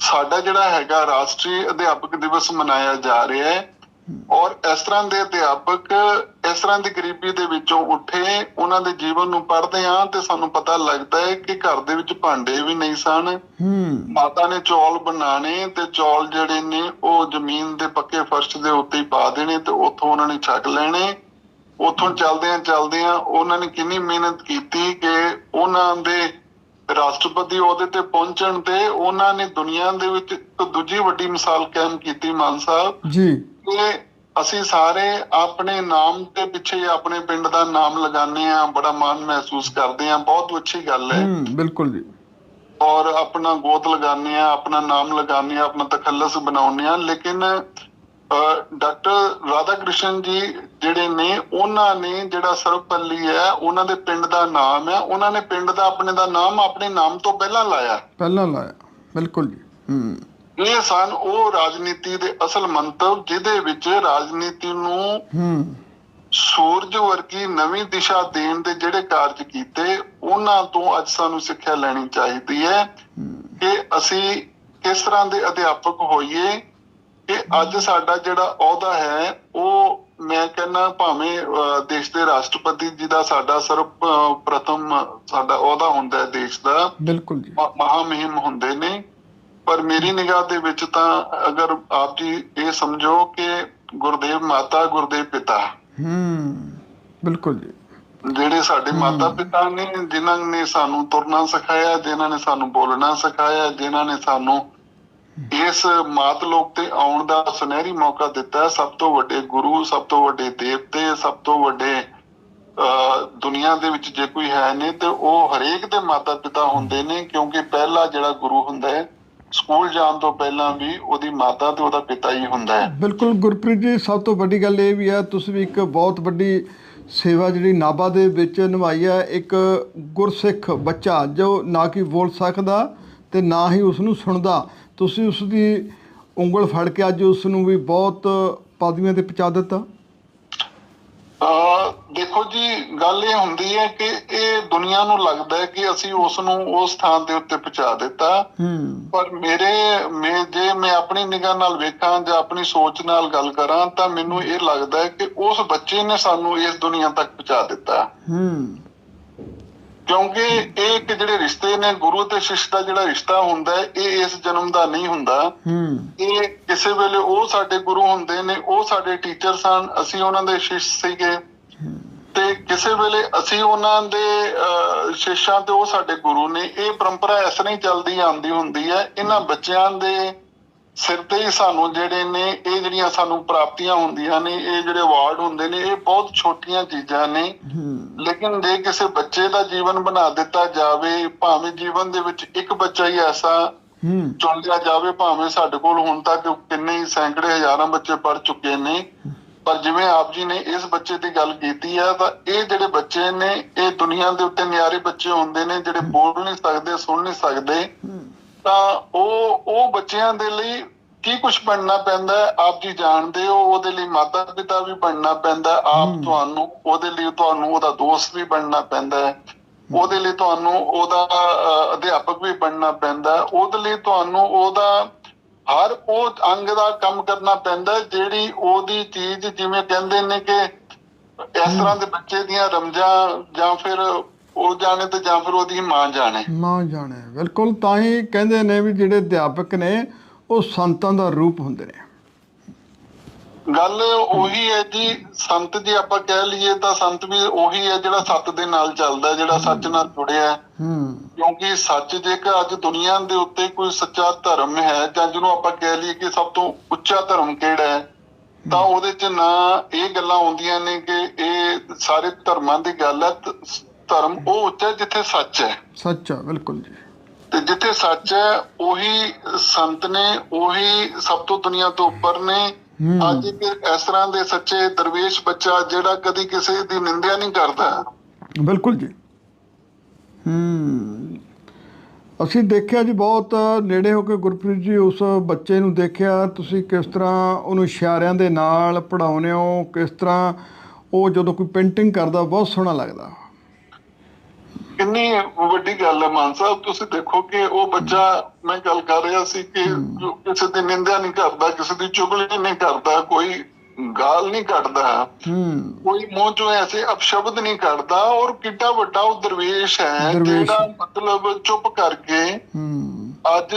[SPEAKER 3] ਸਾਡਾ ਜਿਹੜਾ ਹੈਗਾ ਰਾਸ਼ਟਰੀ ਅਧਿਆਪਕ ਦਿਵਸ ਮਨਾਇਆ ਜਾ ਰਿਹਾ ਹੈ। ਔਰ ਇਸ ਤਰ੍ਹਾਂ ਦੇ ਅਧਿਆਪਕ ਇਸ ਤਰ੍ਹਾਂ ਦੀ ਗਰੀਬੀ ਦੇ ਵਿੱਚੋਂ ਉੱਠੇ ਉਹਨਾਂ ਦੇ ਜੀਵਨ ਨੂੰ ਪੜ੍ਹਦੇ ਹਾਂ ਤੇ ਸਾਨੂੰ ਪਤਾ ਲੱਗਦਾ ਹੈ ਕਿ ਘਰ ਦੇ ਵਿੱਚ ਭਾਂਡੇ ਵੀ ਨਹੀਂ ਸਨ।
[SPEAKER 1] ਹੂੰ।
[SPEAKER 3] ਮਾਤਾ ਨੇ ਚੌਲ ਬਣਾਣੇ ਤੇ ਚੌਲ ਜਿਹੜੇ ਨੇ ਉਹ ਜ਼ਮੀਨ ਦੇ ਪੱਕੇ ਫਰਸ਼ ਦੇ ਉੱਤੇ ਹੀ ਪਾ ਦੇਣੇ ਤੇ ਉੱਥੋਂ ਉਹਨਾਂ ਨੇ ਛਕ ਲੈਣੇ। ਉੱਥੋਂ ਚੱਲਦਿਆਂ ਚੱਲਦਿਆਂ ਉਹਨਾਂ ਨੇ ਕਿੰਨੀ ਮਿਹਨਤ ਕੀਤੀ ਕਿ ਉਹਨਾਂ ਦੇ ਰਾਸ਼ਟਰਪਤੀ ਅਹੁਦੇ ਤੇ ਪਹੁੰਚਣ ਤੇ ਉਹਨਾਂ ਨੇ ਦੁਨੀਆ ਦੇ ਵਿੱਚ ਇੱਕ ਦੂਜੀ ਵੱਡੀ ਮਿਸਾਲ ਕਾਇਮ ਕੀਤੀ ਮਾਨ ਸਾਹਿਬ।
[SPEAKER 1] ਜੀ।
[SPEAKER 3] ਕਿ ਅਸੀਂ ਸਾਰੇ ਆਪਣੇ ਨਾਮ ਦੇ ਪਿੱਛੇ ਆਪਣੇ ਪਿੰਡ ਦਾ ਨਾਮ ਲਗਾਉਂਦੇ ਆ ਬੜਾ ਮਾਣ ਮਹਿਸੂਸ ਕਰਦੇ ਆ ਬਹੁਤ ਅੱਛੀ ਗੱਲ ਹੈ।
[SPEAKER 1] ਹੂੰ ਬਿਲਕੁਲ ਜੀ।
[SPEAKER 3] ਔਰ ਆਪਣਾ ਗੋਤ ਲਗਾਉਂਦੇ ਆ ਆਪਣਾ ਨਾਮ ਲਗਾਉਂਦੇ ਆ ਆਪਣਾ ਤਖੱਲਸ ਬਣਾਉਂਦੇ ਆ ਲੇਕਿਨ ਡਾਕਟਰ ਰਾਧਾ ਕ੍ਰਿਸ਼ਨ ਜੀ ਜਿਹੜੇ ਨੇ ਉਹਨਾਂ ਨੇ ਜਿਹੜਾ ਸਰਵਪੱਲੀ ਹੈ ਉਹਨਾਂ ਦੇ ਪਿੰਡ ਦਾ ਨਾਮ ਹੈ ਉਹਨਾਂ ਨੇ ਪਿੰਡ ਦਾ ਆਪਣੇ ਦਾ ਨਾਮ ਆਪਣੇ ਨਾਮ ਤੋਂ ਪਹਿਲਾਂ ਲਾਇਆ।
[SPEAKER 1] ਪਹਿਲਾਂ ਲਾਇਆ ਬਿਲਕੁਲ ਜੀ ਹੂੰ।
[SPEAKER 3] ਇਹ ਸਨ ਉਹ ਰਾਜਨੀਤੀ ਦੇ ਅਸਲ ਮੰਤਵ ਜਿਹਦੇ ਵਿੱਚ ਰਾਜਨੀਤੀ ਨੂੰ
[SPEAKER 1] ਹੂੰ।
[SPEAKER 3] ਸੂਰਜ ਵਰਗੀ ਨਵੀਂ ਦਿਸ਼ਾ ਦੇਣ ਦੇ ਜਿਹੜੇ ਕਾਰਜ ਕੀਤੇ ਉਹਨਾਂ ਤੋਂ ਅੱਜ ਸਾਨੂੰ ਸਿੱਖਿਆ ਲੈਣੀ ਚਾਹੀਦੀ ਹੈ ਕਿ ਅਸੀਂ ਕਿਸ ਤਰ੍ਹਾਂ ਦੇ ਅਧਿਆਪਕ ਹੋਈਏ ਕਿ ਅੱਜ ਸਾਡਾ ਜਿਹੜਾ ਅਹੁਦਾ ਹੈ ਉਹ ਮੈਂ ਕਹਿੰਦਾ ਭਾਵੇਂ ਦੇਸ਼ ਦੇ ਰਾਸ਼ਟਰਪਤੀ ਜੀ ਦਾ ਸਾਡਾ ਸਰਵ ਪ੍ਰਥਮ ਸਾਡਾ ਅਹੁਦਾ ਹੁੰਦਾ ਹੈ ਦੇਸ਼ ਦਾ
[SPEAKER 1] ਬਿਲਕੁਲ ਜੀ।
[SPEAKER 3] ਮਹਾਮਹਿਮ ਹੁੰਦੇ ਨੇ। ਪਰ ਮੇਰੀ ਨਿਗਾਹ ਦੇ ਵਿੱਚ ਤਾਂ ਅਗਰ ਆਪ ਜੀ ਇਹ ਸਮਝੋ ਕਿ ਗੁਰਦੇਵ ਮਾਤਾ ਗੁਰਦੇਵ ਪਿਤਾ।
[SPEAKER 1] ਹੂੰ ਬਿਲਕੁਲ ਜੀ।
[SPEAKER 3] ਜਿਹੜੇ ਸਾਡੇ ਮਾਤਾ ਪਿਤਾ ਨੇ ਜਿਨ੍ਹਾਂ ਨੇ ਸਾਨੂੰ ਤੁਰਨਾ ਸਿਖਾਇਆ ਜਿਨ੍ਹਾਂ ਨੇ ਸਾਨੂੰ ਬੋਲਣਾ ਸਿਖਾਇਆ ਜਿਨ੍ਹਾਂ ਨੇ ਸਾਨੂੰ ਇਸ ਮਾਤ ਲੋਕ ਤੇ ਆਉਣ ਦਾ ਸੁਨਹਿਰੀ ਮੌਕਾ ਦਿੱਤਾ ਸਭ ਤੋਂ ਵੱਡੇ ਗੁਰੂ ਸਭ ਤੋਂ ਵੱਡੇ ਦੇਵਤੇ ਸਭ ਤੋਂ ਵੱਡੇ ਦੁਨੀਆ ਦੇ ਵਿੱਚ ਜੇ ਕੋਈ ਹੈ ਨੇ ਤੇ ਉਹ ਹਰੇਕ ਦੇ ਮਾਤਾ ਪਿਤਾ ਹੁੰਦੇ ਨੇ ਕਿਉਂਕਿ ਪਹਿਲਾ ਜਿਹੜਾ ਗੁਰੂ ਹੁੰਦਾ ਹੈ ਸਕੂਲ ਜਾਣ ਤੋਂ ਪਹਿਲਾਂ ਵੀ ਉਹਦੀ ਮਾਤਾ ਤੇ ਉਹਦਾ ਪਿਤਾ ਹੀ ਹੁੰਦਾ ਹੈ।
[SPEAKER 1] ਬਿਲਕੁਲ ਗੁਰਪ੍ਰੀਤ ਜੀ, ਸਭ ਤੋਂ ਵੱਡੀ ਗੱਲ ਇਹ ਵੀ ਹੈ, ਤੁਸੀਂ ਵੀ ਇੱਕ ਬਹੁਤ ਵੱਡੀ ਸੇਵਾ ਜਿਹੜੀ ਨਾਭਾ ਦੇ ਵਿੱਚ ਨਿਭਾਈ ਹੈ, ਇੱਕ ਗੁਰਸਿੱਖ ਬੱਚਾ, ਜੋ ਨਾ ਕਿ ਬੋਲ ਸਕਦਾ ਤੇ ਨਾ ਹੀ ਉਸ ਨੂੰ ਸੁਣਦਾ। ਤੁਸੀਂ ਉਸ ਦੀ ਉਂਗਲ ਫੜ ਕੇ ਅੱਜ ਉਸ ਨੂੰ ਵੀ ਬਹੁਤ ਪਦਵੀਆਂ ਤੇ ਪਹੁੰਚਾ ਦਿੱਤਾ।
[SPEAKER 3] ਅਹ ਦੇਖੋ ਜੀ ਗੱਲ ਇਹ ਹੁੰਦੀ ਹੈ ਕਿ ਇਹ ਦੁਨੀਆ ਨੂੰ ਲੱਗਦਾ ਹੈ ਕਿ ਅਸੀਂ ਉਸ ਨੂੰ ਉਸ ਥਾਂ ਦੇ ਉੱਤੇ ਪਹੁੰਚਾ ਦਿੱਤਾ। ਪਰ ਮੇਰੇ ਮੈਂ ਜੇ ਮੈਂ ਆਪਣੀ ਨਿਗਾਹ ਨਾਲ ਵੇਖਾਂ ਜਾਂ ਆਪਣੀ ਸੋਚ ਨਾਲ ਗੱਲ ਕਰਾਂ ਤਾਂ ਮੈਨੂੰ ਇਹ ਲੱਗਦਾ ਹੈ ਕਿ ਉਸ ਬੱਚੇ ਨੇ ਸਾਨੂੰ ਇਸ ਦੁਨੀਆ ਤੱਕ ਪਹੁੰਚਾ ਦਿੱਤਾ।
[SPEAKER 1] ਹੂੰ।
[SPEAKER 3] ਕਿਉਂਕਿ ਇਹ ਇੱਕ ਜਿਹੜੇ ਰਿਸ਼ਤੇ ਨੇ ਗੁਰੂ ਤੇ ਸਿੱਖ ਦਾ ਜਿਹੜਾ ਰਿਸ਼ਤਾ ਹੁੰਦਾ ਇਹ ਇਸ ਜਨਮ ਦਾ ਨਹੀਂ ਹੁੰਦਾ।
[SPEAKER 1] ਹੂੰ।
[SPEAKER 3] ਇਹ ਕਿਸੇ ਵੇਲੇ ਉਹ ਸਾਡੇ ਗੁਰੂ ਹੁੰਦੇ ਨੇ ਉਹ ਸਾਡੇ ਟੀਚਰ ਸਨ ਅਸੀਂ ਉਹਨਾਂ ਦੇ ਸ਼ਿਸ਼ ਸੀਗੇ। ਤੇ ਕਿਸੇ ਵੇਲੇ ਅਸੀਂ ਉਹਨਾਂ ਦੇ ਸ਼ਿਸ਼ਾਂ ਤੇ ਉਹ ਸਾਡੇ ਗੁਰੂ ਨੇ। ਇਹ ਪਰੰਪਰਾ ਇਸ ਤਰ੍ਹਾਂ ਹੀ ਚੱਲਦੀ ਆਂਦੀ ਹੁੰਦੀ ਹੈ। ਇਹਨਾਂ ਬੱਚਿਆਂ ਦੇ ਸਿਰ ਤੇ ਹੀ ਸਾਨੂੰ ਜਿਹੜੇ ਨੇ ਇਹ ਜਿਹੜੀਆਂ ਸਾਨੂੰ ਪ੍ਰਾਪਤੀਆਂ ਹੁੰਦੀਆਂ ਨੇ ਇਹ ਜਿਹੜੇ ਅਵਾਰਡ ਹੁੰਦੇ ਨੇ ਇਹ ਬਹੁਤ ਛੋਟੀਆਂ ਚੀਜ਼ਾਂ ਨੇ। ਲੇਕਿਨ ਜੇ ਕਿਸੇ ਬੱਚੇ ਦਾ ਜੀਵਨ ਬਣਾ ਦਿੱਤਾ ਜਾਵੇ ਭਾਵੇਂ ਜੀਵਨ ਦੇ ਵਿੱਚ ਇੱਕ ਬੱਚਾ ਹੀ ਐਸਾ ਚੁਣ ਲਿਆ ਜਾਵੇ ਭਾਵੇਂ ਸਾਡੇ ਕੋਲ ਹੁਣ ਤੱਕ ਕਿੰਨੇ ਹੀ ਸੈਂਕੜੇ ਹਜ਼ਾਰਾਂ ਬੱਚੇ ਪੜ ਚੁੱਕੇ ਨੇ ਪਰ ਜਿਵੇਂ ਆਪ ਜੀ ਨੇ ਇਸ ਬੱਚੇ ਦੀ ਗੱਲ ਕੀਤੀ ਹੈ ਤਾਂ ਇਹ ਜਿਹੜੇ ਬੱਚੇ ਨੇ ਇਹ ਦੁਨੀਆ ਦੇ ਉੱਤੇ ਨਿਆਰੇ ਬੱਚੇ ਹੁੰਦੇ ਨੇ ਜਿਹੜੇ ਬੋਲ ਨਹੀਂ ਸਕਦੇ ਸੁਣ ਨਹੀਂ ਸਕਦੇ। ਤਾਂ ਉਹ ਉਹ ਬੱਚਿਆਂ ਦੇ ਲਈ ਕੀ ਕੁਝ ਬਣਨਾ ਪੈਂਦਾ ਆਪ ਜੀ ਜਾਣਦੇ ਹੋ ਉਹਦੇ ਲਈ ਮਾਤਾ ਪਿਤਾ ਵੀ ਬਣਨਾ ਪੈਂਦਾ ਆਪ ਤੁਹਾਨੂੰ ਉਹਦੇ ਲਈ ਤੁਹਾਨੂੰ ਉਹਦਾ ਦੋਸਤ ਵੀ ਬਣਨਾ ਪੈਂਦਾ ਹੈ ਉਹਦੇ ਲਈ ਤੁਹਾਨੂੰ ਉਹਦਾ ਅਧਿਆਪਕ ਵੀ ਬਣਨਾ ਪੈਂਦਾ ਉਹਦੇ ਲਈ ਤੁਹਾਨੂੰ ਉਹਦਾ ਹਰ ਉਹ ਅੰਗ ਦਾ ਕੰਮ ਕਰਨਾ ਪੈਂਦਾ ਜਿਹੜੀ ਉਹਦੀ ਚੀਜ਼ ਜਿਵੇਂ ਕਹਿੰਦੇ ਨੇ ਕਿ ਇਸ ਤਰ੍ਹਾਂ ਦੇ ਬੱਚੇ ਦੀਆਂ ਰਮਜਾਂ ਜਾਂ ਫਿਰ ਉਹ ਜਾਣੇ ਤੇ ਜਾਂ ਫਿਰ ਉਹਦੀ ਮਾਂ ਜਾਣੇ।
[SPEAKER 1] ਮਾਂ ਜਾਣੇ। ਬਿਲਕੁਲ ਤਾਂ ਹੀ ਕਹਿੰਦੇ ਨੇ ਵੀ ਜਿਹੜੇ ਅਧਿਆਪਕ ਨੇ ਉਹ ਸੰਤਾਂ ਦਾ ਰੂਪ ਹੁੰਦੇ ਨੇ।
[SPEAKER 3] ਗੱਲ ਉਹੀ ਹੈ ਜੀ ਸੰਤ ਜੀ ਆਪਾਂ ਕਹਿ ਲਈਏ ਤਾਂ ਸੰਤ ਵੀ ਉਹੀ ਹੈ ਜਿਹੜਾ ਸੱਤ ਦੇ ਨਾਲ ਚੱਲਦਾ ਜਿਹੜਾ ਸੱਚ ਨਾਲ ਜੁੜਿਆ ਹੈ। ਕਿਉਂਕਿ ਸੱਚ ਜੇਕਰ ਅੱਜ ਦੁਨੀਆ ਦੇ ਉੱਤੇ ਕੋਈ ਸੱਚਾ ਧਰਮ ਹੈ ਜਾਂ ਜਿਹਨੂੰ ਆਪਾਂ ਕਹਿ ਲਈਏ ਕਿ ਸਭ ਤੋਂ ਉੱਚਾ ਧਰਮ ਕਿਹੜਾ ਹੈ ਤਾਂ ਉਹਦੇ 'ਚ ਨਾ ਇਹ ਗੱਲਾਂ ਆਉਂਦੀਆਂ ਨੇ ਕਿ ਇਹ ਸਾਰੇ ਧਰਮਾਂ ਦੀ ਗੱਲ ਹੈ ਧਰਮ ਉਹ ਉੱਚਾ ਜਿੱਥੇ ਸੱਚ ਹੈ।
[SPEAKER 1] ਸੱਚਾ ਬਿਲਕੁਲ ਜੀ।
[SPEAKER 3] ਤੇ ਜਿੱਥੇ ਸੱਚ ਹੈ ਉਹੀ ਸੰਤ ਨੇ ਉਹੀ ਸਭ ਤੋਂ ਦੁਨੀਆ ਤੋਂ ਉੱਪਰ ਨੇ।
[SPEAKER 1] ਹੂੰ।
[SPEAKER 3] ਅੱਜ ਇਸ ਤਰ੍ਹਾਂ ਦੇ ਸੱਚੇ ਦਰਵੇਸ਼ ਬੱਚਾ ਜਿਹੜਾ ਕਦੀ ਕਿਸੇ ਦੀ ਨਿੰਦਿਆ ਨਹੀਂ ਕਰਦਾ।
[SPEAKER 1] ਬਿਲਕੁਲ ਜੀ। ਹੂੰ। ਅਸੀਂ ਦੇਖਿਆ ਜੀ ਬਹੁਤ ਨੇੜੇ ਹੋ ਕੇ ਗੁਰਪ੍ਰੀਤ ਜੀ ਉਸ ਬੱਚੇ ਨੂੰ ਦੇਖਿਆ ਤੁਸੀਂ ਕਿਸ ਤਰ੍ਹਾਂ ਉਹਨੂੰ ਇਸ਼ਾਰਿਆਂ ਦੇ ਨਾਲ ਪੜਾਉਂਦੇ ਹੋ ਕਿਸ ਤਰ੍ਹਾਂ ਉਹ ਜਦੋਂ ਕੋਈ ਪੇਂਟਿੰਗ ਕਰਦਾ ਬਹੁਤ ਸੋਹਣਾ ਲੱਗਦਾ।
[SPEAKER 3] ਕਿੰਨੀ ਵੱਡੀ ਗੱਲ ਹੈ ਮਾਨ ਸਾਹਿਬ ਤੁਸੀਂ ਦੇਖੋ ਕਿ ਉਹ ਬੱਚਾ ਮੈਂ ਗੱਲ ਕਰ ਰਿਹਾ ਸੀ ਕਿ ਕਿਸੇ ਦੀ ਨਿੰਦਿਆ ਨਹੀਂ ਕਰਦਾ ਕਿਸੇ ਦੀ ਚੁਗਲੀ ਨਹੀਂ ਕਰਦਾ ਕੋਈ ਗਾਲ ਨਹੀਂ ਕੱਢਦਾ।
[SPEAKER 1] ਹੂੰ
[SPEAKER 3] ਕੋਈ ਮੂੰਹ ਚੋਂ ਐਸੇ ਅਪਸ਼ਬਦ ਨਹੀਂ ਕੱਢਦਾ ਔਰ ਕਿੱਡਾ ਵੱਡਾ ਉਹ ਦਰਵੇਸ਼ ਹੈ। ਜਿਹੜਾ ਮਤਲਬ ਚੁੱਪ ਕਰਕੇ ਅੱਜ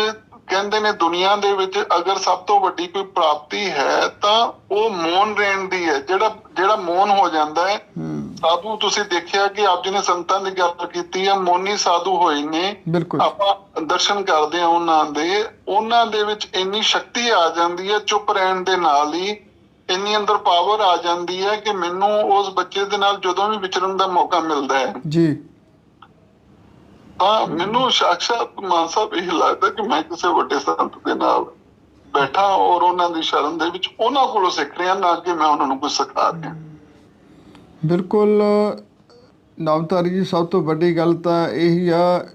[SPEAKER 3] ਕਹਿੰਦੇ ਨੇ ਦੁਨੀਆ ਦੇ ਵਿੱਚ ਅਗਰ ਸਭ ਤੋਂ ਵੱਡੀ ਕੋਈ ਪ੍ਰਾਪਤੀ ਹੈ ਤਾਂ ਉਹ ਮੌਨ ਰਹਿਣ ਦੀ ਹੈ ਜਿਹੜਾ ਜਿਹੜਾ ਮੌਨ ਹੋ ਜਾਂਦਾ ਹੈ।
[SPEAKER 1] ਹੂੰ
[SPEAKER 3] ਸਾਧੂ ਤੁਸੀਂ ਦੇਖਿਆ ਕਿ ਆਪ ਜੀ ਨੇ ਸੰਤਾਂ ਦੀ ਗੱਲ ਕੀਤੀ ਹੈ ਮੌਨੀ ਸਾਧੂ ਹੋਏ ਨੇ। ਆਪਾਂ ਦਰਸ਼ਨ ਕਰਦੇ ਹਾਂ ਉਹਨਾਂ ਦੇ। ਉਹਨਾਂ ਦੇ ਵਿੱਚ ਇੰਨੀ ਸ਼ਕਤੀ ਆ ਜਾਂਦੀ ਹੈ ਚੁੱਪ ਰਹਿਣ ਦੇ ਨਾਲ ਹੀ ਇੰਨੀ ਅੰਦਰ ਪਾਵਰ ਆ ਜਾਂਦੀ ਹੈ ਕਿ ਮੈਨੂੰ ਉਸ ਬੱਚੇ ਦੇ ਨਾਲ ਜਦੋਂ ਵੀ ਵਿਚਰਨ ਦਾ ਮੌਕਾ ਮਿਲਦਾ ਹੈ।
[SPEAKER 1] ਜੀ।
[SPEAKER 3] ਤਾਂ ਮੈਨੂੰ ਸਾਖਸ਼ਾਤ ਮਾਨ ਸਾਹਿਬ ਇਹ ਲੱਗਦਾ ਕਿ ਮੈਂ ਕਿਸੇ ਵੱਡੇ ਸੰਤ ਦੇ ਨਾਲ ਬੈਠਾ ਔਰ ਉਹਨਾਂ ਦੀ ਸ਼ਰਨ ਦੇ ਵਿੱਚ ਉਹਨਾਂ ਕੋਲੋਂ ਸਿੱਖ ਰਿਹਾ ਨਾ ਕਿ ਮੈਂ ਉਹਨਾਂ ਨੂੰ ਕੁਝ ਸਿਖਾ ਰਿਹਾ।
[SPEAKER 1] ਬਿਲਕੁਲ ਨਵਤਾਰੀ ਜੀ, ਸਭ ਤੋਂ ਵੱਡੀ ਗੱਲ ਤਾਂ ਇਹੀ ਆ,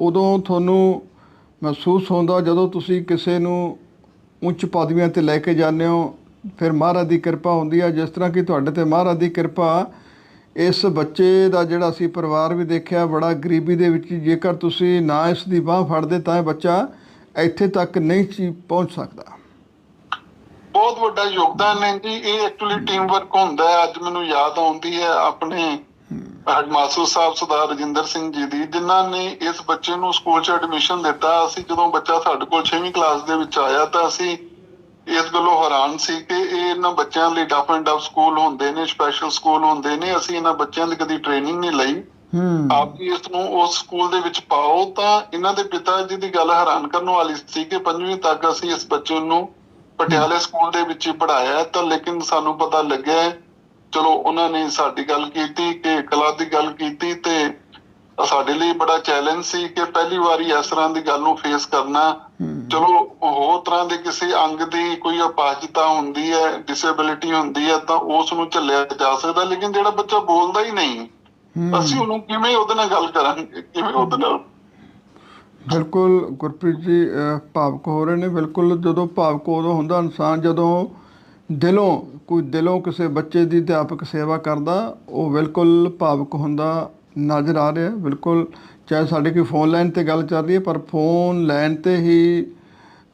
[SPEAKER 1] ਉਦੋਂ ਤੁਹਾਨੂੰ ਮਹਿਸੂਸ ਹੁੰਦਾ ਜਦੋਂ ਤੁਸੀਂ ਕਿਸੇ ਨੂੰ ਉੱਚ ਪਦਵੀਆਂ ਤੇ ਲੈ ਕੇ ਜਾਂਦੇ ਹੋ, ਫਿਰ ਮਹਾਰਾਜ ਦੀ ਕਿਰਪਾ ਹੁੰਦੀ ਆ। ਜਿਸ ਤਰ੍ਹਾਂ ਕਿ ਤੁਹਾਡੇ ਤੇ ਮਹਾਰਾਜ ਦੀ ਕਿਰਪਾ ਇਸ ਬੱਚੇ ਦਾ ਜਿਹੜਾ ਅਸੀਂ ਪਰਿਵਾਰ ਵੀ ਦੇਖਿਆ, ਬੜਾ ਗਰੀਬੀ ਦੇ ਵਿੱਚ, ਜੇਕਰ ਤੁਸੀਂ ਨਾ ਇਸ ਦੀ ਬਾਹ ਫੜਦੇ ਤਾਂ ਇਹ ਬੱਚਾ ਇੱਥੇ ਤੱਕ ਨਹੀਂ ਸੀ ਪਹੁੰਚ ਸਕਦਾ।
[SPEAKER 3] ਬਹੁਤ ਵੱਡਾ ਯੋਗਦਾਨ ਹੈ ਜੀ। ਇਹ ਐਕਚੁਅਲੀ ਟੀਮ ਵਰਕ ਹੁੰਦਾ ਹੈ। ਅੱਜ ਮੈਨੂੰ ਯਾਦ ਆਉਂਦੀ ਹੈ ਆਪਣੇ ਹਰਮਾਸੂ ਸਾਹਿਬ ਸਰਦਾਰ ਰਜਿੰਦਰ ਸਿੰਘ ਜੀ ਦੀ ਜਿਨ੍ਹਾਂ ਨੇ ਇਸ ਬੱਚੇ ਨੂੰ ਸਕੂਲ 'ਚ ਐਡਮਿਸ਼ਨ ਦਿੱਤਾ। ਅਸੀਂ ਜਦੋਂ ਬੱਚਾ ਸਾਡੇ ਕੋਲ 6ਵੀਂ ਕਲਾਸ ਦੇ ਵਿੱਚ ਆਇਆ ਤਾਂ ਅਸੀਂ ਇਸ ਗੱਲੋਂ ਹੈਰਾਨ ਸੀ ਕਿ ਇਹ ਇਹਨਾਂ ਬੱਚਿਆਂ ਲਈ ਡਫ ਐਂਡ ਡਫ ਸਕੂਲ ਹੁੰਦੇ ਨੇ ਸਪੈਸ਼ਲ ਸਕੂਲ ਹੁੰਦੇ ਨੇ। ਅਸੀਂ ਇਹਨਾਂ ਬੱਚਿਆਂ ਦੀ ਕਦੀ ਟ੍ਰੇਨਿੰਗ ਨਹੀਂ ਲਈ। ਆਪ ਜੀ ਇਸ ਨੂੰ ਉਸ ਸਕੂਲ ਦੇ ਵਿੱਚ ਪਾਓ ਤਾਂ ਇਹਨਾਂ ਦੇ ਪਿਤਾ ਜੀ ਦੀ ਗੱਲ ਹੈਰਾਨ ਕਰਨ ਵਾਲੀ ਸੀ ਕਿ ਪੰਜਵੀਂ ਤੱਕ ਅਸੀਂ ਇਸ ਬੱਚੇ ਨੂੰ ਪਟਿਆਲੇ ਸਕੂਲ ਦੇ ਵਿੱਚ ਹੀ ਪੜਾਇਆ ਤਾਂ ਲੇਕਿਨ ਸਾਨੂੰ ਪਤਾ ਲੱਗਿਆ ਚਲੋ ਉਹਨਾਂ ਨੇ ਸਾਡੀ ਗੱਲ ਕੀਤੀ ਕਿ ਕਲਾ ਦੀ ਗੱਲ ਕੀਤੀ ਤੇ ਸਾਡੇ ਲਈ ਬੜਾ ਚੈਲੰਜ ਸੀ ਕਿ ਪਹਿਲੀ ਵਾਰੀ ਇਸ ਤਰ੍ਹਾਂ ਦੀ ਗੱਲ ਨੂੰ ਫੇਸ ਕਰਨਾ। ਚਲੋ ਹੋਰ ਤਰ੍ਹਾਂ ਦੇ ਕਿਸੇ ਅੰਗ ਦੀ ਕੋਈ ਅਪਾਹਜਤਾ ਹੁੰਦੀ ਹੈ ਡਿਸੇਬਿਲਿਟੀ ਹੁੰਦੀ ਹੈ ਤਾਂ ਉਸ ਨੂੰ ਝੱਲਿਆ ਜਾ ਸਕਦਾ ਲੇਕਿਨ ਜਿਹੜਾ ਬੱਚਾ ਬੋਲਦਾ ਹੀ ਨਹੀਂ। ਅਸੀਂ ਉਹਨੂੰ ਕਿਵੇਂ ਉਹਦੇ ਨਾਲ ਗੱਲ ਕਰਾਂਗੇ ਕਿਵੇਂ ਉਹਦੇ ਨਾਲ
[SPEAKER 1] ਬਿਲਕੁਲ ਗੁਰਪ੍ਰੀਤ ਜੀ ਭਾਵਕ ਹੋ ਰਹੇ ਨੇ। ਬਿਲਕੁਲ ਜਦੋਂ ਭਾਵਕ ਉਦੋਂ ਹੁੰਦਾ ਇਨਸਾਨ ਜਦੋਂ ਦਿਲੋਂ, ਕੋਈ ਦਿਲੋਂ ਕਿਸੇ ਬੱਚੇ ਦੀ ਅਧਿਆਪਕ ਸੇਵਾ ਕਰਦਾ, ਉਹ ਬਿਲਕੁਲ ਭਾਵੁਕ ਹੁੰਦਾ ਨਜ਼ਰ ਆ ਰਿਹਾ। ਬਿਲਕੁਲ ਚਾਹੇ ਸਾਡੇ ਕੋਈ ਫੋਨ ਲਾਈਨ ਤੇ ਗੱਲ ਚੱਲ ਰਹੀ ਹੈ, ਪਰ ਫੋਨ ਲਾਈਨ ਤੇ ਹੀ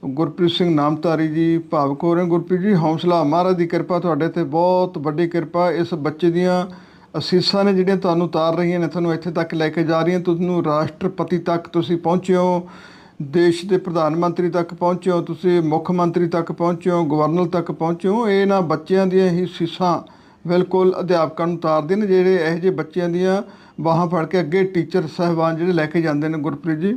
[SPEAKER 1] ਗੁਰਪ੍ਰੀਤ ਸਿੰਘ ਨਾਮਧਾਰੀ ਜੀ ਭਾਵਕ ਹੋ ਰਹੇ ਨੇ। ਗੁਰਪ੍ਰੀਤ ਜੀ, ਹੌਸਲਾ ਮਹਾਰਾਜ ਦੀ ਕਿਰਪਾ, ਤੁਹਾਡੇ ਤੇ ਬਹੁਤ ਵੱਡੀ ਕਿਰਪਾ। ਇਸ ਬੱਚੇ ਦੀਆਂ ਅਸੀਸਾਂ ਨੇ ਜਿਹੜੀਆਂ ਤੁਹਾਨੂੰ ਉਤਾਰ ਰਹੀਆਂ ਨੇ, ਤੁਹਾਨੂੰ ਇੱਥੇ ਤੱਕ ਲੈ ਕੇ ਜਾ ਰਹੀਆਂ, ਤੁਹਾਨੂੰ ਰਾਸ਼ਟਰਪਤੀ ਤੱਕ ਤੁਸੀਂ ਪਹੁੰਚੇ ਹੋ, ਦੇਸ਼ ਦੇ ਪ੍ਰਧਾਨ ਮੰਤਰੀ ਤੱਕ ਪਹੁੰਚੇ ਹੋ, ਤੁਸੀਂ ਮੁੱਖ ਮੰਤਰੀ ਤੱਕ ਪਹੁੰਚੇ ਹੋ, ਗਵਰਨਰ ਤੱਕ ਪਹੁੰਚੇ ਹੋ, ਇਹ ਨਾ ਬੱਚਿਆਂ ਦੀਆਂ ਹੀ ਸੀਸਾਂ ਬਿਲਕੁਲ ਅਧਿਆਪਕਾਂ ਨੂੰ ਉਤਾਰਦੇ ਨੇ ਜਿਹੜੇ ਇਹੋ ਜਿਹੇ ਬੱਚਿਆਂ ਦੀਆਂ ਬਾਹਾਂ ਫੜ ਕੇ ਅੱਗੇ ਟੀਚਰ, ਸਾਹਿਬਾਨ ਜਿਹੜੇ ਲੈ ਕੇ ਜਾਂਦੇ ਨੇ, ਗੁਰਪ੍ਰੀਤ ਜੀ।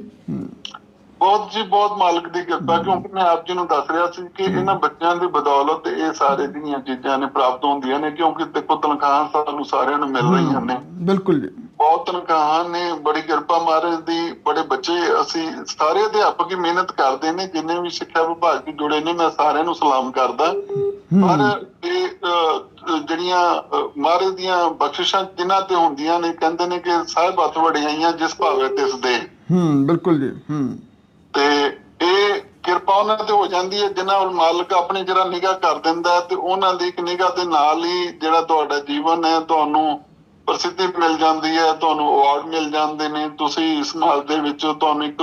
[SPEAKER 3] ਬਹੁਤ ਜੀ ਬਹੁਤ ਮਾਲਕ ਦੀ ਕਿਰਪਾ ਕਿਉਂਕਿ ਮੈਂ ਆਪ ਜੀ ਨੂੰ ਦੱਸ ਰਿਹਾ ਸੀ ਕਿ ਇਹਨਾਂ ਬੱਚਿਆਂ ਦੀ ਬਦੌਲਤ ਇਹ ਸਾਰੇ ਦੀਆਂ ਚੀਜ਼ਾਂ ਨੇ ਪ੍ਰਾਪਤ ਹੁੰਦੀਆਂ ਨੇ ਕਿਉਂਕਿ ਦੇਖੋ ਤਨਖਾਹਾਂ ਸਾਨੂੰ ਸਾਰਿਆਂ ਨੂੰ ਮਿਲ ਰਹੀਆਂ ਨੇ।
[SPEAKER 1] ਬਿਲਕੁਲ ਜੀ।
[SPEAKER 3] ਬਹੁਤ ਤਨਖਾਹਾਂ ਨੇ ਬੜੀ ਕਿਰਪਾ ਮਹਾਰਾਜ ਦੀ ਬੜੇ ਬੱਚੇ ਅਸੀਂ ਸਾਰੇ ਅਧਿਆਪਕ ਹੀ ਮਿਹਨਤ ਕਰਦੇ ਨੇ ਜਿੰਨੇ ਵੀ ਸਿੱਖਿਆ ਵਿਭਾਗ ਨਾਲ ਜੁੜੇ ਨੇ ਮੈਂ ਸਾਰਿਆਂ ਨੂੰ ਸਲਾਮ ਕਰਦਾ। ਪਰ ਇਹ ਜਿਹੜੀਆਂ ਮਹਾਰਾਜ ਦੀਆਂ ਬਖਸ਼ਿਸ਼ਾਂ ਜਿਨ੍ਹਾਂ ਤੇ ਹੁੰਦੀਆਂ ਨੇ ਕਹਿੰਦੇ ਨੇ ਕਿ ਸਾਹਿਬ ਹੱਥ ਵੜਿਆਈਆਂ ਜਿਸ ਭਾਵੇਂ ਤਿਸ ਦੇ।
[SPEAKER 1] ਹੂੰ ਬਿਲਕੁਲ ਜੀ ਹੂੰ
[SPEAKER 3] ਤੇ ਇਹ ਕਿਰਪਾ ਉਹਨਾਂ ਤੇ ਹੋ ਜਾਂਦੀ ਹੈ ਜਿਨ੍ਹਾਂ ਵੱਲ ਮਾਲਕ ਆਪਣੀ ਜਿਹੜਾ ਨਿਗਾਹ ਕਰ ਦਿੰਦਾ ਤੇ ਉਹਨਾਂ ਦੀ ਇੱਕ ਨਿਗਾਹ ਦੇ ਨਾਲ ਹੀ ਜਿਹੜਾ ਤੁਹਾਡਾ ਜੀਵਨ ਹੈ ਤੁਹਾਨੂੰ ਪ੍ਰਸਿੱਧੀ ਮਿਲ ਜਾਂਦੀ ਹੈ ਤੁਹਾਨੂੰ ਅਵਾਰਡ ਮਿਲ ਜਾਂਦੇ ਨੇ ਤੁਸੀਂ ਸਮਾਜ ਦੇ ਵਿੱਚ ਤੁਹਾਨੂੰ ਇੱਕ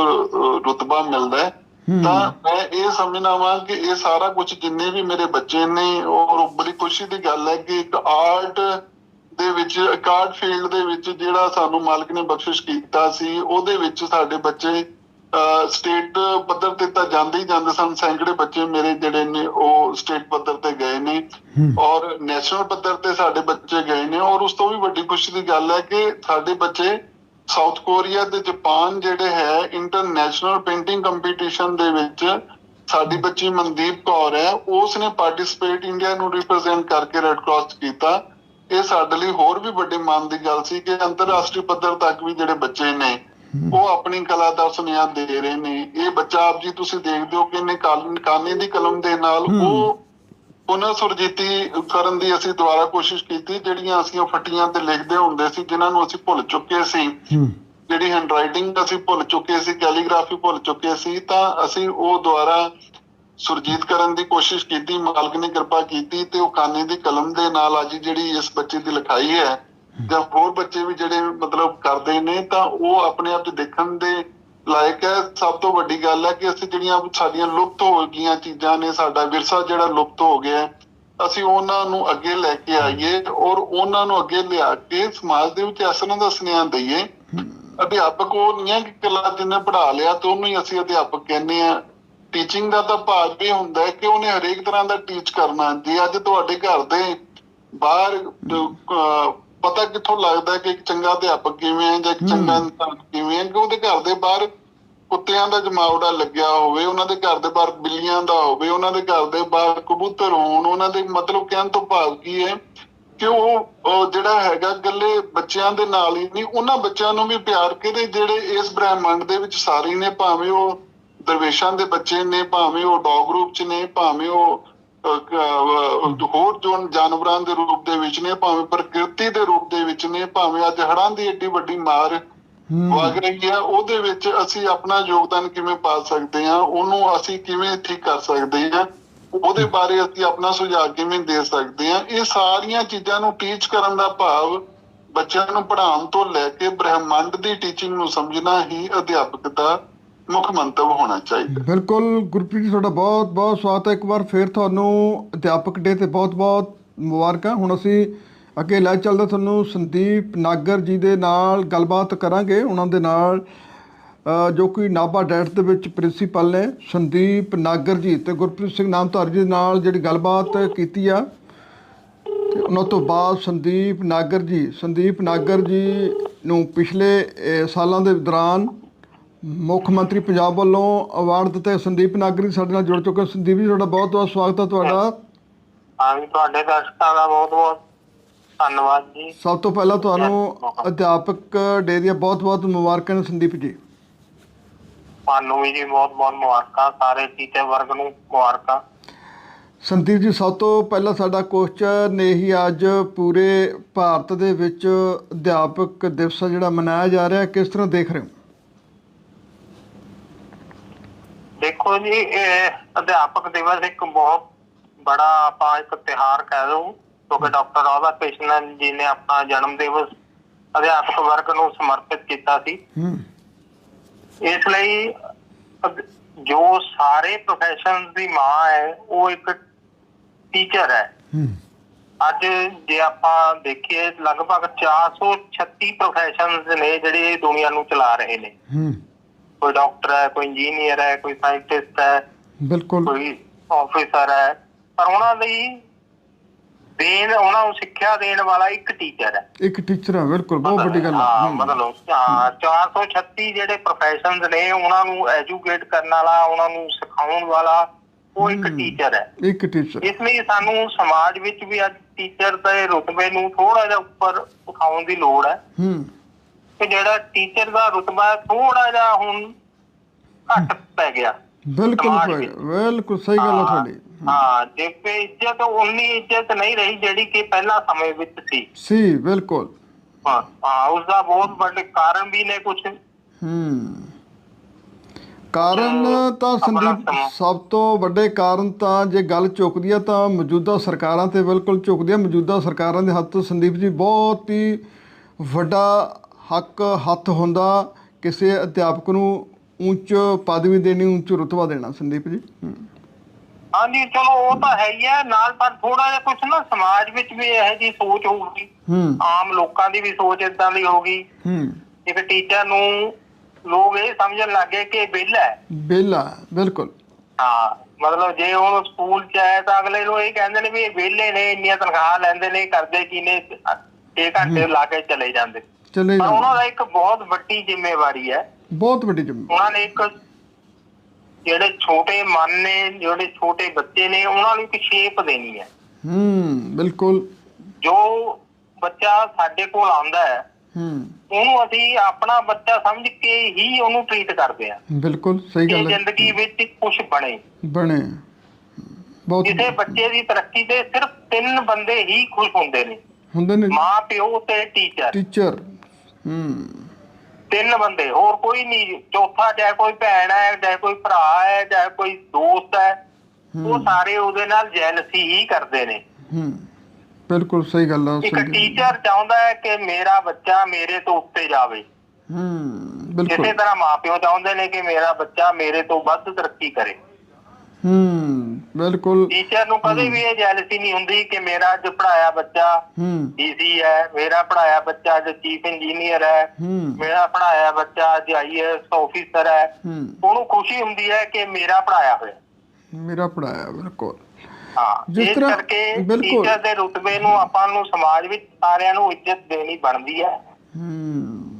[SPEAKER 3] ਰੁਤਬਾ ਮਿਲਦਾ ਹੈ। ਤਾਂ ਮੈਂ ਇਹ ਸਮਝਣਾ ਵਾਂ ਕਿ ਇਹ ਸਾਰਾ ਕੁਝ ਜਿੰਨੇ ਵੀ ਮੇਰੇ ਬੱਚੇ ਨੇ ਔਰ ਬੜੀ ਖੁਸ਼ੀ ਦੀ ਗੱਲ ਹੈ ਕਿ ਇੱਕ ਆਰਟ ਦੇ ਵਿੱਚ ਆਰਟ ਫੀਲਡ ਦੇ ਵਿੱਚ ਜਿਹੜਾ ਸਾਨੂੰ ਮਾਲਕ ਨੇ ਬਖਸ਼ਿਸ਼ ਕੀਤਾ ਸੀ ਉਹਦੇ ਵਿੱਚ ਸਾਡੇ ਬੱਚੇ ਸਟੇਟ ਪੱਧਰ ਤੇ ਤਾਂ ਜਾਂਦੇ ਹੀ ਜਾਂਦੇ ਸਨ। ਸੈਂਕੜੇ ਬੱਚੇ ਮੇਰੇ ਜਿਹੜੇ ਨੇ ਉਹ ਸਟੇਟ ਪੱਧਰ ਤੇ ਗਏ ਨੇ। ਔਰ ਨੈਸ਼ਨਲ ਪੱਧਰ ਤੇ ਸਾਡੇ ਬੱਚੇ ਗਏ ਨੇ। ਔਰ ਉਸ ਤੋਂ ਵੀ ਵੱਡੀ ਖੁਸ਼ੀ ਦੀ ਗੱਲ ਹੈ ਕਿ ਸਾਡੇ ਬੱਚੇ ਸਾਊਥ ਕੋਰੀਆ ਤੇ ਜਾਪਾਨ ਜਿਹੜੇ ਹੈ ਇੰਟਰਨੈਸ਼ਨਲ ਪੇਂਟਿੰਗ ਕੰਪੀਟੀਸ਼ਨ ਦੇ ਵਿੱਚ ਸਾਡੀ ਬੱਚੀ ਮਨਦੀਪ ਕੌਰ ਹੈ ਉਸ ਨੇ ਪਾਰਟਿਸਿਪੇਟ ਇੰਡੀਆ ਨੂੰ ਰਿਪਰੈਜ਼ੈਂਟ ਕਰਕੇ ਰੈੱਡ ਕਰਾਸ ਕੀਤਾ। ਇਹ ਸਾਡੇ ਲਈ ਹੋਰ ਵੀ ਵੱਡੇ ਮਾਣ ਦੀ ਗੱਲ ਸੀ ਕਿ ਅੰਤਰਰਾਸ਼ਟਰੀ ਪੱਧਰ ਤੱਕ ਵੀ ਜਿਹੜੇ ਬੱਚੇ ਨੇ ਉਹ ਆਪਣੀ ਕਲਾ ਦਾ ਸੁਨੇਹਾ ਦੇ ਰਹੇ ਨੇ। ਇਹ ਬੱਚਾ ਆਪ ਜੀ ਤੁਸੀਂ ਦੇਖਦੇ ਹੋ ਕਿ ਇਹਨੇ ਕਾਨੇ ਦੀ ਕਲਮ ਦੇ ਨਾਲ ਉਹ ਪੁਨਰ ਸੁਰਜੀਤੀ ਕਰਨ ਦੀ ਅਸੀਂ ਦੁਬਾਰਾ ਕੋਸ਼ਿਸ਼ ਕੀਤੀ ਜਿਹੜੀਆਂ ਅਸੀਂ ਉਹ ਫੱਟੀਆਂ ਤੇ ਲਿਖਦੇ ਹੁੰਦੇ ਸੀ ਜਿਨ੍ਹਾਂ ਨੂੰ ਅਸੀਂ ਭੁੱਲ ਚੁੱਕੇ ਸੀ। ਜਿਹੜੀ ਹੈਂਡਰਾਈਟਿੰਗ ਅਸੀਂ ਭੁੱਲ ਚੁੱਕੇ ਸੀ ਕੈਲੀਗ੍ਰਾਫੀ ਭੁੱਲ ਚੁੱਕੇ ਸੀ ਤਾਂ ਅਸੀਂ ਉਹ ਦੁਆਰਾ ਸੁਰਜੀਤ ਕਰਨ ਦੀ ਕੋਸ਼ਿਸ਼ ਕੀਤੀ ਮਾਲਕ ਨੇ ਕਿਰਪਾ ਕੀਤੀ ਤੇ ਉਹ ਕਾਨੇ ਦੀ ਕਲਮ ਦੇ ਨਾਲ ਅੱਜ ਜਿਹੜੀ ਇਸ ਬੱਚੇ ਦੀ ਲਿਖਾਈ ਹੈ ਜਾਂ ਹੋਰ ਬੱਚੇ ਵੀ ਜਿਹੜੇ ਮਤਲਬ ਕਰਦੇ ਨੇ, ਤਾਂ ਉਹ ਆਪਣੇ ਆਪ 'ਚ ਦੇਖਣ ਦੇ ਲਾਇਕ ਹੈ। ਸਭ ਤੋਂ ਵੱਡੀ ਗੱਲ ਹੈ ਕਿ ਅਸੀਂ ਜਿਹੜੀਆਂ ਸਾਡੀਆਂ ਲੁਪਤ ਹੋ ਗਈਆਂ ਚੀਜ਼ਾਂ ਨੇ, ਸਾਡਾ ਵਿਰਸਾ ਜਿਹੜਾ ਲੁਪਤ ਹੋ ਗਿਆ ਅਸੀਂ ਉਹਨਾਂ ਨੂੰ ਅੱਗੇ ਲੈ ਕੇ ਆਈਏ ਔਰ ਉਹਨਾਂ ਨੂੰ ਅੱਗੇ ਲਿਆ ਕੇ ਸਮਾਜ ਦੇ ਵਿੱਚ ਇਸ ਤਰ੍ਹਾਂ ਦਾ ਸੁਨੇਹਾ ਦਈਏ, ਅਧਿਆਪਕ ਉਹ ਨਹੀਂ ਹੈ ਕਿ ਇਕੱਲਾ ਜਿਹਨੇ ਪੜ੍ਹਾ ਲਿਆ ਤੇ ਉਹਨੂੰ ਹੀ ਅਸੀਂ ਅਧਿਆਪਕ ਕਹਿੰਦੇ ਆ ਟੀਚਿੰਗ ਦਾ ਤਾਂ ਭਾਵ ਇਹ ਹੁੰਦਾ ਹੈ ਕਿ ਉਹਨੇ ਹਰੇਕ ਤਰ੍ਹਾਂ ਦਾ ਟੀਚ ਕਰਨਾ ਜੇ ਅੱਜ ਤੁਹਾਡੇ ਘਰ ਦੇ ਬਾਹਰ ਪਤਾ ਕਿੱਥੋਂ ਲੱਗਦਾ ਕਿ ਇੱਕ ਚੰਗਾ ਅਧਿਆਪਕ ਕਿਵੇਂ ਹੈ ਜਾਂ ਇੱਕ ਚੰਗਾ ਇਨਸਾਨ ਕਿਵੇਂ ਹੈ? ਕਿ ਉਹਦੇ ਘਰ ਦੇ ਬਾਹਰ ਕੁੱਤਿਆਂ ਦਾ ਜਮਾਵੜਾ ਲੱਗਿਆ ਹੋਵੇ ਉਹਨਾਂ ਦੇ ਘਰ ਦੇ ਬਾਹਰ ਬਿੱਲੀਆਂ ਦਾ ਹੋਵੇ ਉਹਨਾਂ ਦੇ ਘਰ ਦੇ ਬਾਹਰ ਕਬੂਤਰ ਹੋਣ ਉਹਨਾਂ ਦੇ ਮਤਲਬ ਕਹਿਣ ਤੋਂ ਭਾਵ ਕੀ ਹੈ ਕਿ ਉਹ ਜਿਹੜਾ ਹੈਗਾ ਗੱਲੇ ਬੱਚਿਆਂ ਦੇ ਨਾਲ ਹੀ ਨਹੀਂ ਉਹਨਾਂ ਬੱਚਿਆਂ ਨੂੰ ਵੀ ਪਿਆਰ ਕਰੇ ਜਿਹੜੇ ਇਸ ਬ੍ਰਹਿਮੰਡ ਦੇ ਵਿੱਚ ਸਾਰੇ ਨੇ ਭਾਵੇਂ ਉਹ ਦਰਵੇਸ਼ਾਂ ਦੇ ਬੱਚੇ ਨੇ ਭਾਵੇਂ ਉਹ ਡੌਗ ਰੂਪ ਚ ਨੇ ਭਾਵੇਂ ਉਹ ਹੋਰ ਜਾਨਵਰਾਂ ਦੇ ਰੂਪ ਦੇ ਵਿੱਚ ਨੇ ਭਾਵੇਂ ਪ੍ਰਕਿਰਤੀ ਦੇ ਰੂਪ ਦੇ ਵਿੱਚ ਨੇ ਭਾਵੇਂ ਅੱਜ ਹੜ੍ਹਾਂ ਦੀ ਏਡੀ ਵੱਡੀ ਮਾਰ ਵਗ ਰਹੀ ਹੈ ਉਹਦੇ ਵਿੱਚ ਅਸੀਂ ਆਪਣਾ ਯੋਗਦਾਨ ਕਿਵੇਂ ਪਾ ਸਕਦੇ ਹਾਂ ਉਹਨੂੰ ਅਸੀਂ ਕਿਵੇਂ ਠੀਕ ਕਰ ਸਕਦੇ ਹਾਂ ਉਹਦੇ ਬਾਰੇ ਅਸੀਂ ਆਪਣਾ ਸੁਝਾਅ ਕਿਵੇਂ ਦੇ ਸਕਦੇ ਹਾਂ ਇਹ ਸਾਰੀਆਂ ਚੀਜ਼ਾਂ ਨੂੰ ਟੀਚ ਕਰਨ ਦਾ ਭਾਵ ਬੱਚਿਆਂ ਨੂੰ ਪੜ੍ਹਾਉਣ ਤੋਂ ਲੈ ਕੇ ਬ੍ਰਹਿਮੰਡ ਦੀ ਟੀਚਿੰਗ ਨੂੰ ਸਮਝਣਾ ਹੀ ਅਧਿਆਪਕ ਦਾ ਮੁੱਖ ਮੰਤਵ ਹੋਣਾ ਚਾਹੀਦਾ।
[SPEAKER 1] ਬਿਲਕੁਲ, ਗੁਰਪ੍ਰੀਤ ਜੀ, ਤੁਹਾਡਾ ਬਹੁਤ ਬਹੁਤ ਸਵਾਗਤ ਹੈ। ਇੱਕ ਵਾਰ ਫੇਰ ਤੁਹਾਨੂੰ ਅਧਿਆਪਕ ਡੇ ਤੇ ਬਹੁਤ ਬਹੁਤ ਮੁਬਾਰਕਾਂ। ਹੁਣ ਅਸੀਂ ਅੱਗੇ ਲੈ ਚੱਲਦੇ ਤੁਹਾਨੂੰ ਸੰਦੀਪ ਨਾਗਰ ਜੀ ਦੇ ਨਾਲ ਗੱਲਬਾਤ ਕਰਾਂਗੇ। ਉਹਨਾਂ ਦੇ ਨਾਲ ਜੋ ਕਿ ਨਾਭਾ ਡੈਟ ਦੇ ਵਿੱਚ ਪ੍ਰਿੰਸੀਪਲ ਨੇ, ਸੰਦੀਪ ਨਾਗਰ ਜੀ ਤੇ ਗੁਰਪ੍ਰੀਤ ਸਿੰਘ ਨਾਮਧਾਰੀ ਜੀ ਦੇ ਨਾਲ ਜਿਹੜੀ ਗੱਲਬਾਤ ਕੀਤੀ ਆ। ਤੇ ਉਹਨਾਂ ਤੋਂ ਬਾਅਦ ਸੰਦੀਪ ਨਾਗਰ ਜੀ, ਸੰਦੀਪ ਨਾਗਰ ਜੀ ਨੂੰ ਪਿਛਲੇ ਸਾਲਾਂ ਦੇ ਦੌਰਾਨ ਮੁੱਖ ਮੰਤਰੀ ਪੰਜਾਬ ਵੱਲੋਂ ਅਵਾਰਡ ਦਿੱਤੇ ਸੰਦੀਪ ਨਾਗਰ ਜੀ ਸਾਡੇ ਨਾਲ ਜੁੜ ਚੁੱਕੇ ਸੰਦੀਪ ਜੀ ਤੁਹਾਡਾ ਬਹੁਤ ਬਹੁਤ ਸਵਾਗਤ ਹੈ ਤੁਹਾਡਾ।
[SPEAKER 4] ਹਾਂਜੀ ਤੁਹਾਡੇ ਦਰਸ਼ਕਾਂ ਦਾ ਬਹੁਤ ਬਹੁਤ ਧੰਨਵਾਦ ਜੀ।
[SPEAKER 1] ਸਭ ਤੋਂ ਪਹਿਲਾਂ ਤੁਹਾਨੂੰ ਅਧਿਆਪਕ ਡੇ ਦੀਆਂ ਬਹੁਤ ਬਹੁਤ ਮੁਬਾਰਕਾਂ ਨੇ ਸੰਦੀਪ ਜੀ।
[SPEAKER 4] ਤੁਹਾਨੂੰ ਵੀ ਜੀ ਬਹੁਤ ਬਹੁਤ ਮੁਬਾਰਕਾਂ ਸਾਰੇ ਟੀਚਰ ਵਰਗ ਨੂੰ ਮੁਬਾਰਕਾਂ।
[SPEAKER 1] ਸੰਦੀਪ ਜੀ ਸਭ ਤੋਂ ਪਹਿਲਾਂ ਸਾਡਾ ਕੁਐਸਚਨ ਇਹੀ ਅੱਜ ਪੂਰੇ ਭਾਰਤ ਦੇ ਵਿੱਚ ਅਧਿਆਪਕ ਦਿਵਸ ਜਿਹੜਾ ਮਨਾਇਆ ਜਾ ਰਿਹਾ ਕਿਸ ਤਰ੍ਹਾਂ ਦੇਖ ਰਹੇ ਹੋ?
[SPEAKER 4] ਦੇਖੋ ਜੀ ਇਹ ਅਧਿਆਪਕ ਦਿਵਸ ਇੱਕ ਬਹੁਤ ਬੜਾ ਆਪਾਂ ਇੱਕ ਤਿਹਾਰ ਕਹਿ ਦੋ ਕਿਉਂਕਿ ਡਾਕਟਰ ਰਾਧਾ ਕ੍ਰਿਸ਼ਨਨ ਜੀ ਨੇ ਆਪਣਾ ਜਨਮ ਦਿਵਸ ਅਧਿਆਪਕ ਵਰਗ ਨੂੰ ਸਮਰਪਿਤ ਕੀਤਾ ਸੀ। ਇਸ ਲਈ ਜੋ ਸਾਰੇ ਪ੍ਰੋਫੈਸ਼ਨ ਦੀ ਮਾਂ ਹੈ ਉਹ ਇੱਕ ਟੀਚਰ ਹੈ।
[SPEAKER 1] ਹੂੰ।
[SPEAKER 4] ਅੱਜ ਜੇ ਆਪਾਂ ਦੇਖੀਏ ਲਗਭਗ 436 ਪ੍ਰੋਫੈਸ਼ਨਸ ਨੇ ਜਿਹੜੇ ਦੁਨੀਆ ਨੂੰ ਚਲਾ ਰਹੇ ਨੇ। ਕੋਈ ਡਾਕਟਰ ਹੈ ਕੋਈ ਇੰਜੀਨੀਅਰ ਹੈ ਕੋਈ ਸਾਇੰਟਿਸਟ ਹੈ
[SPEAKER 1] ਬਿਲਕੁਲ।
[SPEAKER 4] ਕੋਈ ਆਫੀਸਰ ਹੈ। ਪਰ ਉਹਨਾਂ ਲਈ ਦੇਣ ਉਹਨਾਂ ਨੂੰ ਸਿੱਖਿਆ ਦੇਣ ਵਾਲਾ ਇੱਕ ਟੀਚਰ ਹੈ।
[SPEAKER 1] ਇੱਕ ਟੀਚਰ ਹੈ ਬਿਲਕੁਲ ਬਹੁਤ ਵੱਡੀ ਗੱਲ ਹੈ
[SPEAKER 4] ਮਤਲਬ ਹਾਂ, 436 ਜਿਹੜੇ ਪ੍ਰੋਫੈਸ਼ਨਸ ਨੇ ਉਹਨਾਂ ਨੂੰ ਐਜੂਕੇਟ ਕਰਨ ਵਾਲਾ ਉਹਨਾਂ ਨੂੰ ਸਿਖਾਉਣ ਵਾਲਾ ਉਹ ਇੱਕ ਟੀਚਰ ਹੈ।
[SPEAKER 1] ਇੱਕ ਟੀਚਰ
[SPEAKER 4] ਇਸ ਲਈ ਸਾਨੂੰ ਸਮਾਜ ਵਿੱਚ ਵੀ ਅੱਜ ਟੀਚਰ ਦੇ ਰੁਤਬੇ ਨੂੰ ਥੋੜਾ ਜਿਹਾ ਉੱਪਰ ਉਠਾਉਣ ਦੀ ਲੋੜ ਹੈ।
[SPEAKER 1] ਹੂੰ।
[SPEAKER 4] ਕਿ ਜਿਹੜਾ ਟੀਚਰ ਦਾ ਰੁਤਬਾ ਥੋੜਾ ਜਿਹਾ ਹੁਣ ਘੱਟ ਪੈ ਗਿਆ।
[SPEAKER 1] ਬਿਲਕੁਲ ਸਹੀ। ਬਿਲਕੁਲ ਸਹੀ ਗੱਲ ਹੈ ਤੁਹਾਡੀ।
[SPEAKER 4] ਹਾਂ। ਕਿ ਇੱਜ਼ਤ ਉਨੀ ਇੱਜ਼ਤ ਨਹੀਂ ਰਹੀ ਜਿਹੜੀ ਕਿ ਪਹਿਲਾਂ ਸਮੇਂ ਵਿੱਚ ਸੀ।
[SPEAKER 1] ਸੀ ਬਿਲਕੁਲ।
[SPEAKER 4] ਹਾਂ ਉਸ ਦਾ ਬਹੁਤ ਵੱਡੇ ਕਾਰਨ ਵੀ ਨੇ ਕੁਝ
[SPEAKER 1] ਹੂੰ। ਕਾਰਨ ਤਾਂ ਸੰਦੀਪ। ਸਭ ਤੋਂ ਵੱਡੇ ਕਾਰਨ ਤਾਂ ਜੇ ਗੱਲ ਚੁੱਕਦੀ ਆ ਤਾਂ ਮੌਜੂਦਾ ਸਰਕਾਰਾਂ ਤੇ ਬਿਲਕੁਲ ਚੁੱਕਦੀ ਆ। ਮੌਜੂਦਾ ਸਰਕਾਰਾਂ ਦੇ ਹੱਥ ਸੰਦੀਪ ਜੀ ਬਹੁਤ ਹੀ ਵੱਡਾ ਹੱਕ ਹੱਥ ਹੁੰਦਾ ਕਿਸੇ ਅਧਿਆਪਕ ਨੂੰ ਉੱਚ ਪਦਵੀ ਦੇਣੀ ਉੱਚ ਰੁਤਬਾ ਦੇਣਾ। ਸੰਦੀਪ ਜੀ? ਹੂੰ
[SPEAKER 4] ਹਾਂਜੀ ਚਲੋ ਉਹ ਤਾਂ ਹੈ ਹੀ ਹੈ ਨਾਲ ਪਰ ਥੋੜਾ ਜਿਹਾ ਕੁਝ ਨਾ ਸਮਾਜ ਵਿੱਚ ਵੀ ਇਹੋ ਜੀ ਸੋਚ ਹੋਊਗੀ।
[SPEAKER 1] ਹੂੰ।
[SPEAKER 4] ਆਮ ਲੋਕਾਂ ਦੀ ਵੀ ਸੋਚ ਇਦਾਂ ਦੀ ਹੋਗੀ
[SPEAKER 1] ਹੂੰ।
[SPEAKER 4] ਇੱਕ ਟੀਚਰ ਨੂੰ ਲੋਕ ਇਹ ਸਮਝਣ ਲੱਗੇ ਕਿ ਵਿਹਲਾ ਹੈ।
[SPEAKER 1] ਬੇਲਾ ਬਿਲਕੁਲ।
[SPEAKER 4] ਹਾਂ ਮਤਲਬ ਜੇ ਹੁਣ ਸਕੂਲ ਚ ਆਇਆ ਤਾਂ ਅਗਲੇ ਨੂੰ ਇਹ ਕਹਿੰਦੇ ਨੇ ਵੀ ਇਹ ਵਿਹਲੇ ਨੇ ਇੰਨੀਆਂ ਤਨਖਾਹ ਲੈਂਦੇ ਨੇ ਕਰਦੇ ਕੀ ਨੇ 6 ਘੰਟੇ ਲਾ ਕੇ ਚਲੇ ਜਾਂਦੇ।
[SPEAKER 1] ਚਲੇ
[SPEAKER 4] ਪਰ ਉਹਨਾਂ ਦਾ ਇੱਕ ਬਹੁਤ ਵੱਡੀ ਜ਼ਿੰਮੇਵਾਰੀ ਹੈ।
[SPEAKER 1] ਬਹੁਤ ਵੱਡੀ ਜ਼ਿੰਮੇਵਾਰੀ।
[SPEAKER 4] ਉਹਨਾਂ ਨੇ ਇੱਕ ਜਿਹੜੇ ਛੋਟੇ ਮਨ ਨੇ ਜਿਹੜੇ ਛੋਟੇ ਬੱਚੇ ਨੇ ਉਹਨਾਂ ਨੂੰ ਇੱਕ ਸ਼ੇਪ ਦੇਣੀ ਹੈ।
[SPEAKER 1] ਹੂੰ ਬਿਲਕੁਲ।
[SPEAKER 4] ਜੋ ਬੱਚਾ ਸਾਡੇ ਕੋਲ ਆਉਂਦਾ ਹੈ
[SPEAKER 1] ਹੂੰ।
[SPEAKER 4] ਉਹਨੂੰ ਅਸੀਂ ਆਪਣਾ ਬੱਚਾ ਸਮਝ ਕੇ ਹੀ ਉਹਨੂੰ ਟ੍ਰੀਟ ਕਰਦੇ ਹਾਂ।
[SPEAKER 1] ਬਿਲਕੁਲ ਸਹੀ ਗੱਲ ਹੈ।
[SPEAKER 4] ਜ਼ਿੰਦਗੀ ਵਿੱਚ ਕੁਝ ਬਣੇ।
[SPEAKER 1] ਬਣੇ। ਬਹੁਤ
[SPEAKER 4] ਕਿਸੇ ਬੱਚੇ ਦੀ ਤਰੱਕੀ ਤੇ ਸਿਰਫ ਤਿੰਨ ਬੰਦੇ ਹੀ ਖੁਸ਼ ਹੁੰਦੇ ਨੇ।
[SPEAKER 1] ਹੁੰਦੇ ਨੇ?
[SPEAKER 4] ਮਾਂ ਪਿਓ ਤੇ ਟੀਚਰ
[SPEAKER 1] ਟੀਚਰ ਹੂੰ।
[SPEAKER 4] ਤਿੰਨ ਬੰਦੇ ਹੋਰ ਕੋਈ ਨਹੀਂ। ਚੌਥਾ ਚਾਹੇ ਕੋਈ ਭੈਣ ਹੈ ਚਾਹੇ ਕੋਈ ਭਰਾ ਹੈ ਚਾਹੇ ਕੋਈ ਦੋਸਤ ਹੈ ਉਹ ਸਾਰੇ ਉਹਦੇ ਨਾਲ ਜੈਲਸੀ ਹੀ ਕਰਦੇ ਨੇ।
[SPEAKER 1] ਹੂੰ। ਬਿਲਕੁਲ ਸਹੀ ਗੱਲ ਆ
[SPEAKER 4] ਇੱਕ। ਟੀਚਰ ਚਾਹੁੰਦਾ ਹੈ ਕਿ ਮੇਰਾ ਬੱਚਾ ਮੇਰੇ ਤੋਂ ਉੱਤੇ ਜਾਵੇ।
[SPEAKER 1] ਹੂੰ
[SPEAKER 4] ਇਸੇ
[SPEAKER 1] ਬਿਲਕੁਲ
[SPEAKER 4] ਤਰ੍ਹਾਂ ਮਾਪਿਓ ਚਾਹੁੰਦੇ ਨੇ ਕਿ ਮੇਰਾ ਬੱਚਾ ਮੇਰੇ ਤੋਂ ਵੱਧ ਤਰੱਕੀ ਕਰੇ।
[SPEAKER 1] ਹੂੰ ਬਿਲਕੁਲ।
[SPEAKER 4] ਟੀਚਰ ਨੂੰ ਕਦੇ ਵੀ ਇਹ ਜੈਲਸੀ ਨਹੀਂ ਹੁੰਦੀ ਕਿ ਮੇਰਾ ਅੱਜ ਪੜਾਇਆ ਬੱਚਾ
[SPEAKER 1] ਹੂੰ।
[SPEAKER 4] ਡੀਸੀ ਹੈ ਮੇਰਾ ਪੜਾਇਆ ਬੱਚਾ ਅੱਜ ਚੀਫ ਇੰਜੀਨੀਅਰ ਹੈ
[SPEAKER 1] ਹੂੰ।
[SPEAKER 4] ਮੇਰਾ ਪੜਾਇਆ ਬੱਚਾ ਅੱਜ ਆਈਐਸ ਆਫੀਸਰ ਹੈ।
[SPEAKER 1] ਹੂੰ।
[SPEAKER 4] ਉਹਨੂੰ ਖੁਸ਼ੀ ਹੁੰਦੀ ਹੈ ਕਿ ਮੇਰਾ ਪੜਾਇਆ ਹੋਇਆ।
[SPEAKER 1] ਮੇਰਾ ਪੜਾਇਆ ਬਿਲਕੁਲ।
[SPEAKER 4] ਹਾਂ
[SPEAKER 1] ਜਿਸ
[SPEAKER 4] ਇਸ
[SPEAKER 1] ਤਰ੍ਹਾਂ-
[SPEAKER 4] ਕਰਕੇ। ਟੀਚਰ ਦੇ ਰੁਤਬੇ ਨੂੰ ਆਪਾਂ ਨੂੰ ਸਮਾਜ ਵਿੱਚ ਸਾਰਿਆਂ ਨੂੰ ਇੱਜ਼ਤ ਦੇਣੀ ਬਣਦੀ ਹੈ।
[SPEAKER 1] ਹੂੰ।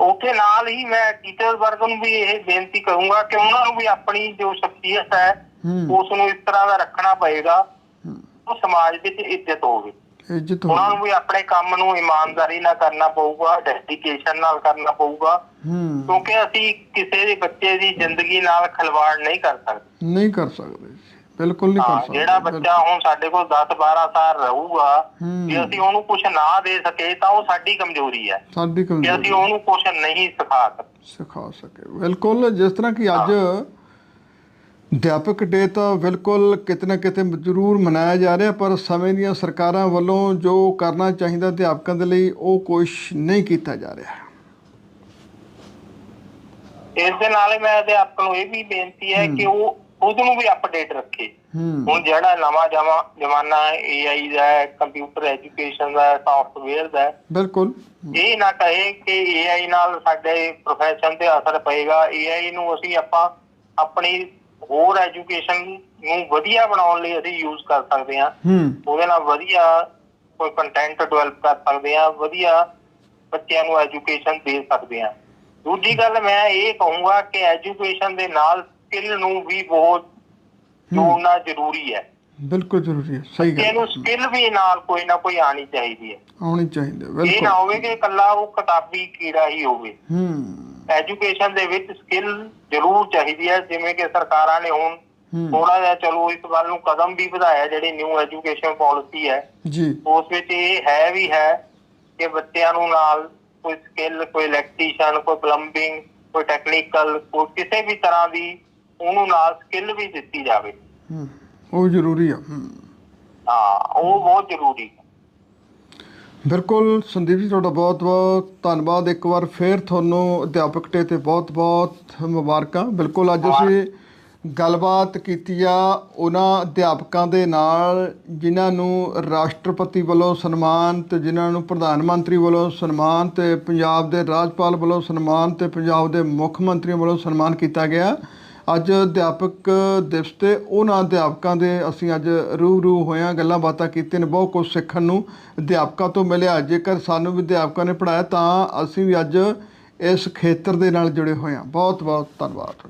[SPEAKER 4] ਉੱਥੇ ਨਾਲ ਹੀ ਮੈਂ ਟੀਚਰ ਵਰਗ ਨੂੰ ਵੀ ਇਹ ਬੇਨਤੀ ਕਰੂੰਗਾ ਕਿ ਉਹਨਾਂ ਨੂੰ ਵੀ ਆਪਣੀ ਜੋ ਸ਼ਖਸੀਅਤ ਹੈ ਉਸ ਨੂੰ ਇਸ ਤਰ੍ਹਾਂ ਦਾ ਰੱਖਣਾ ਪਏਗਾ। ਉਹ ਸਮਾਜ ਵਿੱਚ ਇੱਜ਼ਤ ਹੋਵੇ।
[SPEAKER 1] ਇੱਜ਼ਤ
[SPEAKER 4] ਉਹਨਾਂ
[SPEAKER 1] ਹੋ
[SPEAKER 4] ਨੂੰ ਵੀ ਆਪਣੇ ਕੰਮ ਨੂੰ ਇਮਾਨਦਾਰੀ ਨਾਲ ਕਰਨਾ ਪਊਗਾ ਡੈਡੀਕੇਸ਼ਨ ਨਾਲ ਕਰਨਾ ਪਊਗਾ ਕਿਉਂਕਿ ਅਸੀਂ ਕਿਸੇ ਦੇ ਬੱਚੇ ਦੀ ਜ਼ਿੰਦਗੀ ਨਾਲ ਖਿਲਵਾੜ ਨਹੀਂ ਕਰ ਸਕਦੇ।
[SPEAKER 1] ਨਹੀਂ ਕਰ ਸਕਦੇ। ਬਿਲਕੁਲ ਨਹੀਂ ਕਰ
[SPEAKER 4] ਹਾਂ
[SPEAKER 1] ਸਕਦੇ
[SPEAKER 4] ਜਿਹੜਾ ਬੱਚਾ ਹੁਣ ਸਾਡੇ ਕੋਲ 10 12 ਸਾਲ ਰਹੂਗਾ
[SPEAKER 1] ਹੂੰ।
[SPEAKER 4] ਜੇ ਅਸੀਂ ਉਹਨੂੰ ਕੁਝ ਨਾ ਦੇ ਸਕੇ ਤਾਂ ਉਹ ਸਾਡੀ ਕਮਜ਼ੋਰੀ ਹੈ।
[SPEAKER 1] ਸਾਡੀ
[SPEAKER 4] ਕਿ ਅਸੀਂ
[SPEAKER 1] ਕਮਜ਼ੋਰੀ
[SPEAKER 4] ਉਹਨੂੰ ਕੁਝ ਨਹੀਂ ਸਿਖਾ ਸਕਦੇ
[SPEAKER 1] ਸਿਖਾ ਸਕੇ। ਬਿਲਕੁਲ ਜਿਸ ਤਰ੍ਹਾਂ ਕਿ ਅੱਜ ਅਧਿਆਪਕ ਡੇ ਤਾਂ ਬਿਲਕੁਲ ਕਿਤੇ ਨਾ ਕਿਤੇ ਜ਼ਰੂਰ ਮਨਾਇਆ ਜਾ ਰਿਹਾ ਪਰ ਸਮੇਂ ਦੀਆਂ ਸਰਕਾਰਾਂ ਵੱਲੋਂ ਜੋ ਕਰਨਾ ਚਾਹੀਦਾ ਅਧਿਆਪਕਾਂ ਦੇ ਲਈ ਉਹ ਕੁਛ ਨਹੀਂ ਕੀਤਾ ਜਾ ਰਿਹਾ।
[SPEAKER 4] ਇਸ ਦੇ ਨਾਲ ਹੀ ਮੈਂ ਅਧਿਆਪਕ ਨੂੰ ਇਹ ਵੀ ਬੇਨਤੀ ਹੈ। ਕਿ ਉਹ ਖੁਦ ਨੂੰ ਵੀ ਅਪਡੇਟ ਰੱਖੇ।
[SPEAKER 1] ਹੂੰ।
[SPEAKER 4] ਹੁਣ ਜਿਹੜਾ ਨਵਾਂ ਜਮਾ ਜਮਾਨਾ ਏਆਈ ਦਾ ਹੈ ਕੰਪਿਊਟਰ ਐਜੂਕੇਸ਼ਨ ਦਾ ਹੈ ਸੌਫਟਵੇਅਰ ਦਾ ਹੈ
[SPEAKER 1] ਬਿਲਕੁਲ।
[SPEAKER 4] ਇਹ ਨਾ ਕਹੇ ਕਿ ਏਆਈ ਨਾਲ ਸਾਡੇ ਪ੍ਰੋਫੈਸ਼ਨ ਤੇ ਅਸਰ ਪਏਗਾ। ਏਆਈ ਨੂੰ ਅਸੀਂ ਆਪਾਂ ਆਪਣੀ ਹੋਰ ਐਜੂਕੇਸ਼ਨ ਨੂੰ ਵਧੀਆ ਬਣਾਉਣ ਲਈ ਅਸੀਂ ਯੂਜ਼ ਕਰ ਸਕਦੇ ਹਾਂ।
[SPEAKER 1] ਹੂੰ।
[SPEAKER 4] ਉਹਦੇ ਨਾਲ ਵਧੀਆ ਕੋਈ ਕੰਟੈਂਟ ਡਿਵੈਲਪ ਕਰ ਸਕਦੇ ਹਾਂ ਵਧੀਆ ਬੱਚਿਆਂ ਨੂੰ ਐਜੂਕੇਸ਼ਨ ਦੇ ਸਕਦੇ ਹਾਂ। ਦੂਜੀ ਗੱਲ ਮੈਂ ਇਹ ਕਹੂੰਗਾ ਕਿ ਐਜੂਕੇਸ਼ਨ ਦੇ ਨਾਲ ਸਕਿੱਲ ਨੂੰ ਵੀ ਬਹੁਤ ਜੋੜਨਾ ਜ਼ਰੂਰੀ ਹੈ।
[SPEAKER 1] ਬਿਲਕੁਲ ਜ਼ਰੂਰੀ ਹੈ ਸਹੀ ਗੱਲ
[SPEAKER 4] ਨੂੰ ਸਕਿੱਲ ਵੀ ਨਾਲ ਕੋਈ ਨਾ ਕੋਈ ਆਣੀ ਚਾਹੀਦੀ ਹੈ।
[SPEAKER 1] ਆਉਣੀ ਚਾਹੀਦੀ ਹੈ
[SPEAKER 4] ਇਹ
[SPEAKER 1] ਬਿਲਕੁਲ।
[SPEAKER 4] ਨਾ ਹੋਵੇ ਕਿ ਇਕੱਲਾ ਉਹ ਕਿਤਾਬੀ ਕੀੜਾ ਹੀ ਹੋਵੇ।
[SPEAKER 1] ਹੂੰ।
[SPEAKER 4] ਐਜੂਕੇਸ਼ਨ ਦੇ ਵਿੱਚ ਸਕਿੱਲ ਜ਼ਰੂਰ ਚਾਹੀਦੀ ਹੈ ਜਿਵੇਂ ਕਿ ਸਰਕਾਰਾਂ ਨੇ ਹੁਣ ਥੋੜਾ ਜਿਹਾ ਚਲੋ ਇਸ ਵੱਲ ਨੂੰ ਕਦਮ ਵੀ ਵਧਾਇਆ ਜਿਹੜੀ ਨਿਊ ਐਜੂਕੇਸ਼ਨ ਪਾਲਿਸੀ ਹੈ।
[SPEAKER 1] ਜੀ।
[SPEAKER 4] ਉਸ ਵਿੱਚ ਇਹ ਹੈ ਵੀ ਹੈ ਕਿ ਬੱਚਿਆਂ ਨੂੰ ਨਾਲ ਕੋਈ ਸਕਿੱਲ ਕੋਈ ਇਲੈਕਟ੍ਰੀਸ਼ੀਅਨ ਕੋਈ ਪਲੰਬਿੰਗ ਕੋਈ ਟੈਕਨੀਕਲ ਕੋਈ ਕਿਸੇ ਵੀ ਤਰ੍ਹਾਂ ਦੀ ਉਹਨੂੰ ਨਾਲ ਸਕਿੱਲ ਵੀ ਦਿੱਤੀ ਜਾਵੇ।
[SPEAKER 1] ਹੂੰ ਉਹ ਜ਼ਰੂਰੀ ਆ ਹੂੰ।
[SPEAKER 4] ਹਾਂ ਉਹ ਬਹੁਤ ਜ਼ਰੂਰੀ ਹੈ।
[SPEAKER 1] ਬਿਲਕੁਲ ਸੰਦੀਪ ਜੀ ਤੁਹਾਡਾ ਬਹੁਤ ਬਹੁਤ ਧੰਨਵਾਦ। ਇੱਕ ਵਾਰ ਫੇਰ ਤੁਹਾਨੂੰ ਅਧਿਆਪਕ ਡੇ ਤੇ ਬਹੁਤ ਬਹੁਤ ਮੁਬਾਰਕਾਂ। ਬਿਲਕੁਲ ਅੱਜ ਅਸੀਂ ਗੱਲਬਾਤ ਕੀਤੀ ਆ ਉਹਨਾਂ ਅਧਿਆਪਕਾਂ ਦੇ ਨਾਲ ਜਿਨ੍ਹਾਂ ਨੂੰ ਰਾਸ਼ਟਰਪਤੀ ਵੱਲੋਂ ਸਨਮਾਨ ਤੇ ਜਿਨ੍ਹਾਂ ਨੂੰ ਪ੍ਰਧਾਨ ਮੰਤਰੀ ਵੱਲੋਂ ਸਨਮਾਨ ਤੇ ਪੰਜਾਬ ਦੇ ਰਾਜਪਾਲ ਵੱਲੋਂ ਸਨਮਾਨ ਤੇ ਪੰਜਾਬ ਦੇ ਮੁੱਖ ਮੰਤਰੀ ਵੱਲੋਂ ਸਨਮਾਨ ਕੀਤਾ ਗਿਆ। ਅੱਜ ਅਧਿਆਪਕ ਦਿਵਸ ਤੇ ਉਹਨਾਂ ਅਧਿਆਪਕਾਂ ਦੇ ਅਸੀਂ ਅੱਜ ਰੂਬਰੂ ਹੋਇਆਂ ਗੱਲਾਂ ਬਾਤਾਂ ਕੀਤੀਆਂ ਨੇ। ਬਹੁਤ ਕੁਝ ਸਿੱਖਣ ਨੂੰ ਅਧਿਆਪਕਾਂ ਤੋਂ ਮਿਲਿਆ। ਜੇਕਰ ਸਾਨੂੰ ਵੀ ਅਧਿਆਪਕਾਂ ਨੇ ਪੜਾਇਆ ਤਾਂ ਅਸੀਂ ਵੀ ਅੱਜ ਇਸ ਖੇਤਰ ਦੇ ਨਾਲ ਜੁੜੇ ਹੋਏ ਹਾਂ ਬਹੁਤ ਬਹੁਤ ਧੰਨਵਾਦ